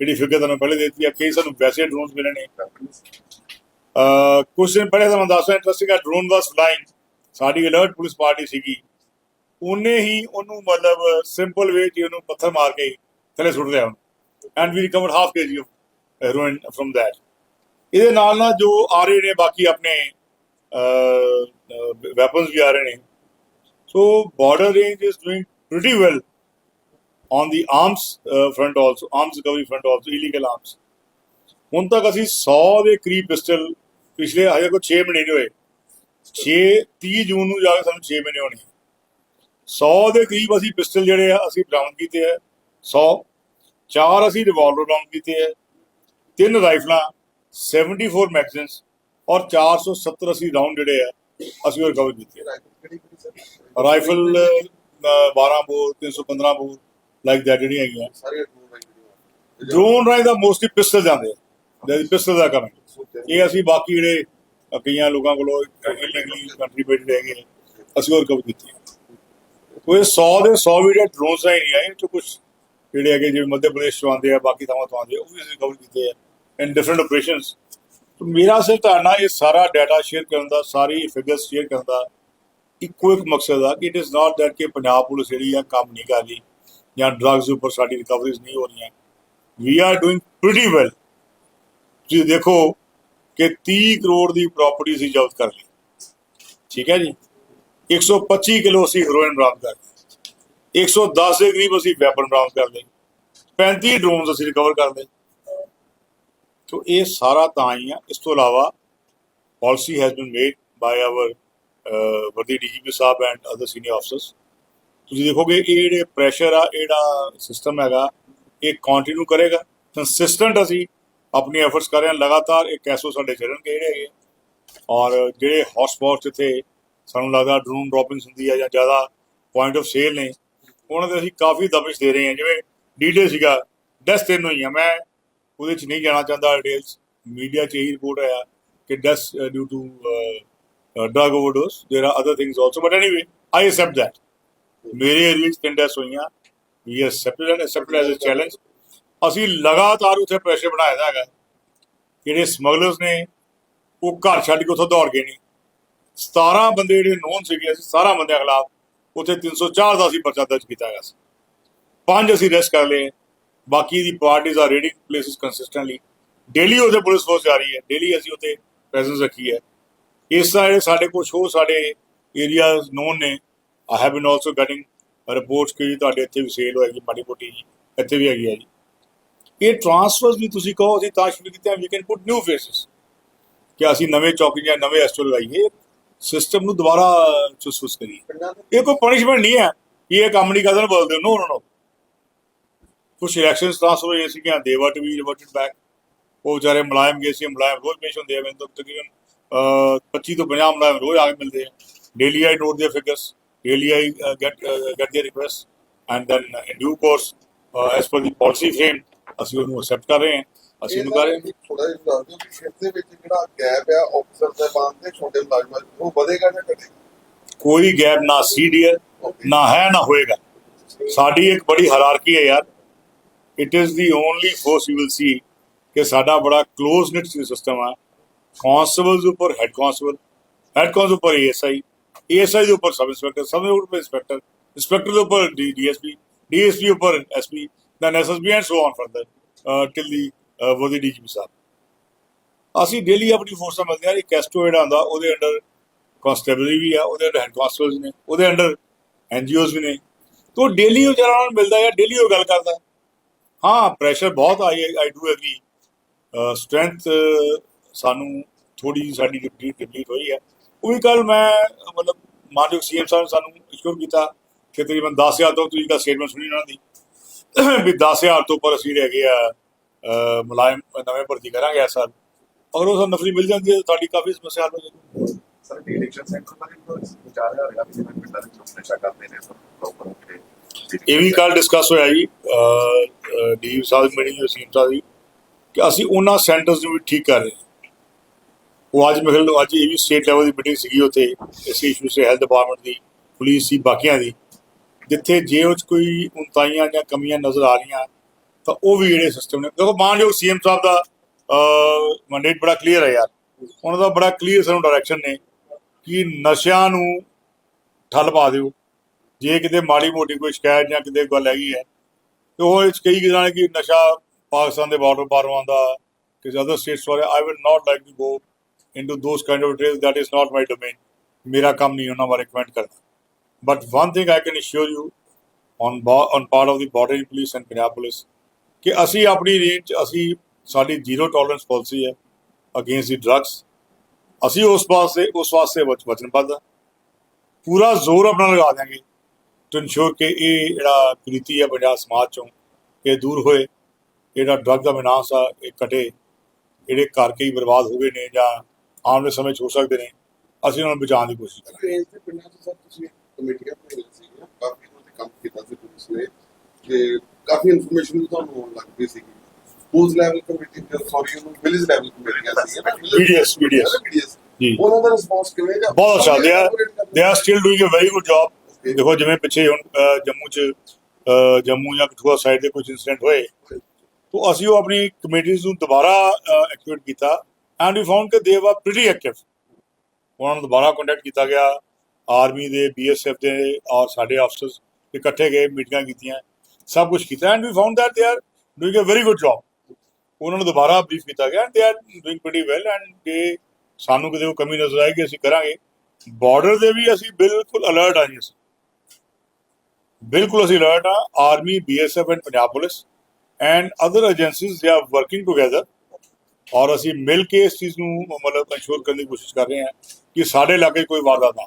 ਜਿਹੜੀ ਫਿਗਰ ਤੁਹਾਨੂੰ ਪਹਿਲੇ ਦਿੱਤੀ ਹੈ ਕਈ ਸਾਨੂੰ ਵੈਸੇ ਡਰੋਨਸ ਮਿਲੇ ਨੇ। ਅਹ ਕੁਝ ਦਿਨ ਪਹਿਲੇ ਤੁਹਾਨੂੰ ਦੱਸਦਾ ਇੰਟਰਸਟਿੰਗ ਹੈ ਡਰੋਨ ਵਾਸ ਫਲਾਈਂਗ ਸਾਡੀ ਅਲਰਟ ਪੁਲਿਸ ਪਾਰਟੀ ਸੀਗੀ ਉਹਨੇ ਹੀ ਉਹਨੂੰ ਮਤਲਬ ਸਿੰਪਲ ਵੇ ਚ ਉਹਨੂੰ ਪੱਥਰ ਮਾਰ ਕੇ ਥੱਲੇ ਸੁੱਟ ਲਿਆ and we recovered half KG of heroin from that. ਇਹਦੇ ਨਾਲ ਨਾਲ ਜੋ ਆ ਰਹੇ ਨੇ ਬਾਕੀ ਆਪਣੇ ਵੈਪਨਸ ਵੀ ਆ ਰਹੇ ਨੇ so border range is doing pretty well on the arms uh, front also arms recovery front also illegal ਹੁਣ ਤੱਕ ਅਸੀਂ 100 ਦੇ ਕਰੀਬ ਪਿਸਟਲ ਪਿਛਲੇ ਹਜੇ ਕੋਈ 6 ਮਹੀਨੇ ਨਹੀਂ ਹੋਏ 6 30 ਜੂਨ ਨੂੰ ਜਾ ਕੇ ਸਾਨੂੰ 6 ਮਹੀਨੇ ਹੋਣੇ 100 ਦੇ ਕਰੀਬ ਅਸੀਂ ਪਿਸਟਲ ਜਿਹੜੇ ਆ ਅਸੀਂ ਬਰਾਮਦ ਕੀਤੇ ਆ। 100 ਚਾਰ ਅਸੀਂ ਰਿਵਾਲਵਰ ਬਰਾਮਦ ਕੀਤੇ ਆ। ਤਿੰਨ ਰਾਈਫਲਾਂ 74 ਮੈਗਜ਼ੀਨਸ ਔਰ 470 ਅਸੀਂ ਰਾਉਂਡ ਜਿਹੜੇ ਆ ਅਸੀਂ ਰਿਕਵਰ ਕੀਤੇ rifle 12 bore 315 bore like that ਜਿਹੜੀਆਂ ਹੈਗੀਆਂ। ਸਾਰੇ ਡਰੋਨ ਰਾਈ ਦਾ ਮੋਸਟਲੀ ਪਿਸਟਲ ਜਾਂਦੇ ਆ। ਪਿਸਟਲ ਦਾ ਕੰਮ ਹੈ। ਇਹ ਅਸੀਂ ਬਾਕੀ ਜਿਹੜੇ ਕਈਆਂ ਲੋਕਾਂ ਕੋਲੋਂ ਇਲੀਗਲੀ ਕੰਟਰੀਬਿਊਟਡ ਹੈਗੇ ਅਸੀਂ ਉਹ ਰਿਕਵਰ ਕੀਤੇ। ਕੋਈ 100 ਦੇ 100 ਵੀ ਜਿਹੜੇ ਡਰੋਨਸ ਆਏ ਨਹੀਂ ਆਏ ਚੋ ਕੁਝ ਜਿਹੜੇ ਹੈਗੇ ਜਿਵੇਂ ਮੱਧ ਪ੍ਰਦੇਸ਼ ਤੋਂ ਆਉਂਦੇ ਆ, ਬਾਕੀ ਥਾਵਾਂ ਤੋਂ ਆਉਂਦੇ ਆ, ਉਹ ਵੀ ਅਸੀਂ ਕਵਰ ਕੀਤੇ ਆ ਇਨ ਡਿਫਰੈਂਟ ਆਪਰੇਸ਼ਨਸ ਮੇਰਾ ਸਿਰ ਤੁਹਾਡਾ ਇਹ ਸਾਰਾ ਡਾਟਾ ਸ਼ੇਅਰ ਕਰਨ ਦਾ, ਸਾਰੀ ਫਿਗਰਸ ਸ਼ੇਅਰ ਕਰਨ ਦਾ ਇੱਕੋ ਇੱਕ ਮਕਸਦ ਆ ਕਿ ਇਟ ਇਜ਼ ਨਾਟ ਦੈਟ ਕਿ ਪੰਜਾਬ ਪੁਲਿਸ ਜਿਹੜੀ ਆ ਕੰਮ ਨਹੀਂ ਕਰ ਰਹੀ ਜਾਂ ਡਰੱਗਸ ਉੱਪਰ ਸਾਡੀ ਰਿਕਵਰੀਜ਼ ਨਹੀਂ ਹੋ ਰਹੀਆਂ। We are doing pretty well ਤੁਸੀਂ ਦੇਖੋ ਕਿ 30 ਕਰੋੜ ਦੀ ਪ੍ਰਾਪਰਟੀ ਅਸੀਂ ਜ਼ਬਤ ਕਰ ਲਈ। ਠੀਕ ਹੈ ਜੀ? 125 ਕਿਲੋ ਅਸੀਂ ਹੈਰੋਇਨ ਬਰਾਮਦ ਕਰ ਲਈ। 110 ਦੇ ਕਰੀਬ ਅਸੀਂ ਵੈਪਨ ਬਰਾਮਦ ਕਰ ਲਏ। 35 ਡਰੋਨਸ ਅਸੀਂ ਰਿਕਵਰ ਕਰ ਲਏ। ਸੋ ਇਹ ਸਾਰਾ ਤਾਂ ਹੀ ਆ। ਇਸ ਤੋਂ ਇਲਾਵਾ policy has been made by our worthy DGP Sahib and other senior officers ਤੁਸੀਂ ਦੇਖੋਗੇ ਇਹ ਜਿਹੜੇ ਪ੍ਰੈਸ਼ਰ ਆ, ਇਹ ਜਿਹੜਾ ਸਿਸਟਮ ਹੈਗਾ, ਇਹ ਕੰਟੀਨਿਊ ਕਰੇਗਾ। ਕੰਸਿਸਟੈਂਟ ਅਸੀਂ ਆਪਣੀ ਐਫਰਟਸ ਕਰ ਰਹੇ ਹਾਂ ਲਗਾਤਾਰ ਇਹ ਕੈਸੋ ਸਾਡੇ ਚੱਲਣਗੇ ਜਿਹੜੇ ਹੈਗੇ ਔਰ ਜਿਹੜੇ ਹੌਟਸਪੌਟਸ ਇੱਥੇ ਸਾਨੂੰ ਲੱਗਦਾ ਡਰੋਨ ਡ੍ਰੌਪਿੰਗਸ ਹੁੰਦੀ ਹੈ ਜਾਂ ਜ਼ਿਆਦਾ ਪੁਆਇੰਟ ਆਫ ਸੇਲ ਨੇ ਉਹਨਾਂ ਦੇ ਅਸੀਂ ਕਾਫੀ ਦਬਿਸ਼ ਦੇ ਰਹੇ ਹਾਂ ਜਿਵੇਂ ਡੀਡੇ ਸੀਗਾ ਡੈਸ ਤਿੰਨ ਹੋਈਆਂ ਮੈਂ ਉਹਦੇ ਚ ਨਹੀਂ ਜਾਣਾ ਚਾਹੁੰਦਾ ਡਿਟੇਲਸ ਮੀਡੀਆ ਚ ਇਹੀ ਰਿਪੋਰਟ ਆਇਆ ਕਿ deaths due to drug overdose there are other things also but anyway I accept that ਮੇਰੇ ਏਰੀਆ ਚ ਤਿੰਨ ਡੈਸ ਹੋਈਆਂ ਵੀ accepted and accepted as a challenge ਅਸੀਂ ਲਗਾਤਾਰ ਉੱਥੇ ਪ੍ਰੈਸ਼ਰ ਬਣਾਇਆ ਦਾ ਹੈਗਾ। ਜਿਹੜੇ ਸਮਗਲਰਸ ਨੇ, ਉਹ ਘਰ ਛੱਡ ਕੇ ਉੱਥੋਂ ਦੌੜ ਗਏ ਨੇ। 17 ਬੰਦੇ ਜਿਹੜੇ ਨੋਨ ਸੀਗੇ, ਅਸੀਂ 17 ਬੰਦਿਆਂ ਖਿਲਾਫ ਉੱਥੇ 304 ਦਾ ਅਸੀਂ ਪਰਚਾ ਦਰਜ ਕੀਤਾ ਹੈਗਾ ਸੀ। ਪੰਜ ਅਸੀਂ ਰੈਸਟ ਕਰ ਲਏ। ਬਾਕੀ ਦੀ ਪਾਰਟੀਜ਼ ਆ ਰੇਡਿੰਗ ਪਲੇਸਿਸ ਕੰਸਿਸਟੈਂਟਲੀ ਡੇਲੀ ਉਹਦੇ ਪੁਲਿਸ ਫੋਰਸ ਜਾ ਰਹੀ ਹੈ। ਡੇਲੀ ਅਸੀਂ ਉੱਥੇ ਪ੍ਰੈਜ਼ੈਂਸ ਰੱਖੀ ਹੈ। ਇਸ ਤਰ੍ਹਾਂ ਜਿਹੜੇ ਸਾਡੇ ਕੋਲ ਸ਼ੋ ਸਾਡੇ ਏਰੀਆਜ਼ ਨੋਨ ਨੇ I have been also getting reports ਕਿ ਤੁਹਾਡੇ ਇੱਥੇ ਵੀ ਸੇਲ ਹੋਏਗੀ ਮਾੜੀ ਮੋਟੀ ਜੀ। ਇੱਥੇ ਵੀ ਹੈਗੀ ਹੈ ਜੀ। ਇਹ ਟ੍ਰਾਂਸਫਰਸ ਵੀ ਤੁਸੀਂ ਕਹੋ, ਅਸੀਂ ਤਾਂ ਸ਼ੁਰੂ ਕੀਤੇ ਆ we can put new faces ਕਿ ਅਸੀਂ ਨਵੇਂ ਚੌਕੀਆਂ ਨਵੇਂ ਐਸਟਰ ਲਾਈਏ ਸਿਸਟਮ ਨੂੰ ਦੁਬਾਰਾ ਚੁਸਫੁਸ ਕਰੀਏ। ਇਹ ਕੋਈ ਪਨਿਸ਼ਮੈਂਟ ਨਹੀਂ ਹੈ ਇਹ ਕੰਮ ਨਹੀਂ ਕਦਰ ਬੋਲਦੇ ਨੋ ਨੋ ਕੁਝ ਇਲੈਕਸ਼ਨਸ ਟ੍ਰਾਂਸਫਰ ਹੋਏ ਸੀ ਕਿ ਦੇ ਵਟ ਵੀ ਰਿਵਰਟਡ ਬੈਕ ਉਹ ਵਿਚਾਰੇ ਮੁਲਾਇਮ ਗਏ ਸੀ, ਮੁਲਾਇਮ ਰੋਜ਼ ਪੇਸ਼ ਹੁੰਦੇ ਆ ਮੈਨੂੰ ਤਾਂ ਤਕਰੀਬਨ 25 ਤੋਂ 50 ਮੁਲਾਇਮ ਰੋਜ਼ ਆ ਕੇ ਮਿਲਦੇ ਆ। Daily I note the figures daily I get get the request and then due course as per the policy frame ਅਸੀਂ ਉਹਨੂੰ ਅਸੈਪਟ ਕਰ ਰਹੇ ਹਾਂ ਅਸੀਂ ਉਹਨੂੰ ਕਰ ਰਹੇ ਹਾਂ। ਥੋੜਾ ਜਿਹਾ ਦੱਸ ਦਿਓ ਕਿ ਸ਼ਿਫਟ ਦੇ ਵਿੱਚ ਜਿਹੜਾ ਗੈਪ ਆ ਆਫੀਸਰ ਦੇ ਬਾਅਦ ਤੇ ਛੋਟੇ ਮੁਲਾਜ਼ਮਾਂ ਦਾ, ਉਹ ਵਧੇਗਾ ਜਾਂ ਘਟੇਗਾ? ਕੋਈ ਗੈਪ ਨਾ ਸੀਡੀਅਰ ਨਾ ਹੈ ਨਾ ਹੋਏਗਾ। ਸਾਡੀ ਇੱਕ ਬੜੀ ਹਾਇਰਾਰਕੀ ਹੈ ਯਾਰ। It is the only force you will see ਕਿ ਸਾਡਾ ਬੜਾ ਕਲੋਜ਼ ਨਿਟ ਸਿਸਟਮ ਆ। ਕਾਂਸਟੇਬਲਸ ਉੱਪਰ ਹੈਡ ਕਾਂਸਟੇਬਲ ਹੈਡ ਕਾਂਸਟੇਬਲ ਉੱਪਰ ਏਐਸਆਈ ਏਐਸਆਈ ਦੇ ਉੱਪਰ ਸਬ ਇੰਸਪੈਕਟਰ ਸਬ ਇੰਸਪੈਕਟਰ ਉੱਪਰ ਇੰਸਪੈਕਟਰ ਇੰਸਪੈਕਟਰ ਦੇ ਉੱਪਰ ਡੀਐਸਪੀ ਡੀਐਸਪੀ ਉੱਪਰ SP then SSP and so on further till the worthy DGP ਸਾਹਿਬ ਅਸੀਂ ਡੇਲੀ ਆਪਣੀ ਫੋਰਸਾਂ ਮਿਲਦੇ ਆ ਇਹ ਕੈਸਟੋ ਜਿਹੜਾ ਆਉਂਦਾ ਉਹਦੇ ਅੰਡਰ ਕਾਂਸਟੇਬਲਰੀ ਵੀ ਆ, ਉਹਦੇ ਅੰਡਰ ਹੈਡ ਕਾਂਸਟੇਬਲਸ ਨੇ, ਉਹਦੇ ਅੰਡਰ ਐਨਜੀਓਜ਼ ਵੀ ਨੇ। ਤੋਂ ਡੇਲੀ ਉਹ ਜਰਾ ਨਾਲ ਮਿਲਦਾ ਹੈ ਡੇਲੀ ਉਹ ਗੱਲ ਕਰਦਾ। ਹਾਂ ਪ੍ਰੈਸ਼ਰ ਬਹੁਤ I I do agree strength ਸਾਨੂੰ ਥੋੜੀ ਸਾਡੀ ਡਿਪਲੀਟ ਡਿਪਲੀਟ ਹੋਈ ਹੈ ਉਹ ਵੀ ਕੱਲ ਮੈਂ, ਮਤਲਬ ਮਾਨਯੋਗ ਸੀਐਮ ਸਾਹਿਬ ਨੇ ਸਾਨੂੰ ਇਸ਼ੋਰ ਕੀਤਾ ਕਿ ਤਕਰੀਬਨ 10000 ਤੋਂ ਤੁਸੀਂ ਦਾ ਸਟੇਟਮੈਂਟ ਸੁਣੀ ਉਹਨਾਂ ਦੀ। ਵੀ 10000 ਤੋਂ ਉੱਪਰ ਅਸੀਂ ਹੈਗੇ ਆ ਮੁਲਾਇਮ ਨਵੇਂ ਭਰਤੀ ਕਰਾਂਗੇ ਸਰ ਅਗਰ ਉਹ ਸਾਨੂੰ ਨਫਰੀ ਮਿਲ ਜਾਂਦੀ ਹੈ ਤਾਂ ਸਾਡੀ ਕਾਫੀ ਸਮੱਸਿਆ ਹੱਲ ਹੋ ਜਾਏਗੀ ਸਰ ਡੀ ਇਲੈਕਸ਼ਨ ਸੈਂਟਰ ਬਾਰੇ ਵਿਚਾਰ ਰਿਹਾ ਰਿਹਾ ਜਿਵੇਂ ਪਿੰਡਾਂ ਦੇ ਲੋਕ ਨਸ਼ਾ ਕਰਦੇ ਨੇ ਸਰ ਪ੍ਰੋਪਰ ਇਹ ਵੀ ਕੱਲ ਡਿਸਕਸ ਹੋਇਆ ਜੀ ਡੀ ਸਾਹਿਬ ਮੀਟਿੰਗ ਸੀ ਸਾਹਿਬ ਦੀ ਕਿ ਅਸੀਂ ਉਹਨਾਂ ਸੈਂਟਰਸ ਨੂੰ ਵੀ ਠੀਕ ਕਰ ਰਹੇ ਉਹ ਅੱਜ ਮੇਰੇ ਖਿਆਲ ਅੱਜ ਇਹ ਵੀ ਸਟੇਟ ਲੈਵਲ ਦੀ ਮੀਟਿੰਗ ਸੀਗੀ ਉੱਥੇ ਇਸ ਇਸ਼ੂ ਸੇ ਹੈਲਥ ਡਿਪਾਰਟਮੈਂਟ ਦੀ ਪੁਲਿਸ ਦੀ ਬਾਕੀਆਂ ਦੀ। ਜਿੱਥੇ ਜੇ ਉਹ 'ਚ ਕੋਈ ਉਨਤਾਈਆਂ ਜਾਂ ਕਮੀਆਂ ਨਜ਼ਰ ਆ ਰਹੀਆਂ, ਤਾਂ ਉਹ ਵੀ ਜਿਹੜੇ ਸਿਸਟਮ ਨੇ, ਦੇਖੋ ਮਾਨਯੋਗ ਸੀਐਮ ਸਾਹਿਬ ਦਾ ਮੰਡੇਟ ਬੜਾ ਕਲੀਅਰ ਹੈ ਯਾਰ। ਉਹਨਾਂ ਦਾ ਬੜਾ ਕਲੀਅਰ ਸਾਨੂੰ ਡਾਇਰੈਕਸ਼ਨ ਨੇ ਕਿ ਨਸ਼ਿਆਂ ਨੂੰ ਠੱਲ ਪਾ ਦਿਓ। ਜੇ ਕਿਤੇ ਮਾੜੀ ਮੋਟੀ ਕੋਈ ਸ਼ਿਕਾਇਤ ਜਾਂ ਕਿਤੇ ਗੱਲ ਹੈਗੀ ਹੈ, ਤੇ ਉਹ ਇਸ ਕਈ ਕਿਸਾਨ ਕਿ ਨਸ਼ਾ ਪਾਕਿਸਤਾਨ ਦੇ ਬਾਰਡਰ ਪਾਰੋਂ ਆਉਂਦਾ ਕਿਸੇ ਅਦਰ ਸਟੇਟਸ ਵਾਲੇ I will not like to go into those kind of details that is not my domain ਮੇਰਾ ਕੰਮ ਨਹੀਂ ਉਹਨਾਂ ਬਾਰੇ ਕਮੈਂਟ ਕਰਨਾ। But one thing I can assure you on on part of the border police and Punjab police ਕਿ ਅਸੀਂ ਆਪਣੀ range 'ਚ ਅਸੀਂ ਸਾਡੀ ਜ਼ੀਰੋ ਟੋਲਰੈਂਸ ਪਾਲਿਸੀ ਹੈ ਅਗੇਂਸਟ ਦੀ ਡਰੱਗਸ ਅਸੀਂ ਉਸ ਵਾਸਤੇ ਉਸ ਵਾਸਤੇ ਵਚਨਬੱਧ ਹਾਂ ਪੂਰਾ ਜ਼ੋਰ ਆਪਣਾ ਲਗਾ ਦਿਆਂਗੇ ਟੂ ਇਨਸ਼ੋਰ ਕਿ ਇਹ ਜਿਹੜਾ ਕੁਰੀਤੀ ਹੈ ਪੰਜਾਬ ਸਮਾਜ ਚੋਂ ਇਹ ਦੂਰ ਹੋਏ ਜਿਹੜਾ ਡਰੱਗ ਦਾ ਵਿਨਾਸ਼ ਆ ਇਹ ਘਟੇ ਜਿਹੜੇ ਘਰ ਕਈ ਬਰਬਾਦ ਹੋ ਗਏ ਨੇ ਜਾਂ ਆਉਣ ਵਾਲੇ ਸਮੇਂ 'ਚ ਹੋ ਸਕਦੇ ਨੇ ਅਸੀਂ ਉਹਨਾਂ ਨੂੰ ਬਚਾਉਣ ਦੀ ਕੋਸ਼ਿਸ਼ ਕਰਾਂਗੇ ਦੇ ਕਮੇਟੀਆਂ ਬਣਾਈਆਂ ਸੀਗੀਆਂ ਕਾਫੀ ਉਹਨਾਂ ਤੇ ਕੰਮ ਕੀਤਾ ਸੀ ਪੁਲਿਸ ਨੇ ਤੇ ਕਾਫੀ ਇਨਫੋਰਮੇਸ਼ਨ ਵੀ ਤੁਹਾਨੂੰ ਆਉਣ ਲੱਗ ਪਈ ਸੀਗੀ। ਬੂਥ ਲੈਵਲ ਕਮੇਟੀ ਸੌਰੀ ਉਹਨੂੰ ਵਿਲੇਜ ਲੈਵਲ ਕਮੇਟੀਆਂ ਸੀਗੀਆਂ BDS BDS ਜੀ। ਉਹਨਾਂ ਦਾ ਰਿਸਪੌਂਸ ਕਿਵੇਂ ਜਾਂ ਬਹੁਤ ਅੱਛਾ they are they are still doing a very good job ਦੇਖੋ ਜਿਵੇਂ ਪਿੱਛੇ ਹੁਣ ਜੰਮੂ 'ਚ ਜੰਮੂ ਜਾਂ ਕਠੂਆ ਸਾਈਡ ਦੇ ਕੁਝ ਇਨਸੀਡੈਂਟ ਹੋਏ। ਤੋਂ ਅਸੀਂ ਉਹ ਆਪਣੀ ਕਮੇਟੀਜ਼ ਨੂੰ ਦੁਬਾਰਾ ਐਕਟੀਵੇਟ ਕੀਤਾ। ਐਂਡ ਵੀ ਫਾਊਂਡ ਕਿ ਦੇ ਵਰ ਪ੍ਰੀਟੀ ਐਕਟਿਵ ਉਹਨਾਂ ਨੂੰ ਦੁਬਾਰਾ ਕੰਟੈਕਟ ਕੀਤਾ ਗਿਆ। ਆਰਮੀ ਦੇ, ਬੀਐਸਐਫ ਦੇ ਔਰ ਸਾਡੇ ਅਫਸਰਸ ਇਕੱਠੇ ਗਏ, ਮੀਟਿੰਗਾਂ ਕੀਤੀਆਂ। ਸਭ ਕੁਝ ਕੀਤਾ and we found that they are doing a very good job ਉਹਨਾਂ ਨੂੰ ਦੁਬਾਰਾ ਬਰੀਫ ਕੀਤਾ ਗਿਆ they are doing pretty well and they ਸਾਨੂੰ ਕਿਤੇ ਉਹ ਕਮੀ ਨਜ਼ਰ ਆਏਗੀ, ਅਸੀਂ ਕਰਾਂਗੇ। ਬਾਰਡਰ ਦੇ ਵੀ ਅਸੀਂ ਬਿਲਕੁਲ ਅਲਰਟ ਆ ਜੀ ਅਸੀਂ। ਬਿਲਕੁਲ ਅਸੀਂ ਅਲਰਟ ਆ army, BSF and Punjab police and other agencies they are working together ਔਰ ਅਸੀਂ ਮਿਲ ਕੇ ਇਸ ਚੀਜ਼ ਨੂੰ ਮਤਲਬ ਇੰਸ਼ੋਰ ਕਰਨ ਦੀ ਕੋਸ਼ਿਸ਼ ਕਰ ਰਹੇ ਹਾਂ ਕਿ ਸਾਡੇ ਇਲਾਕੇ ਕੋਈ ਵਾਰਦਾਤ ਨਾ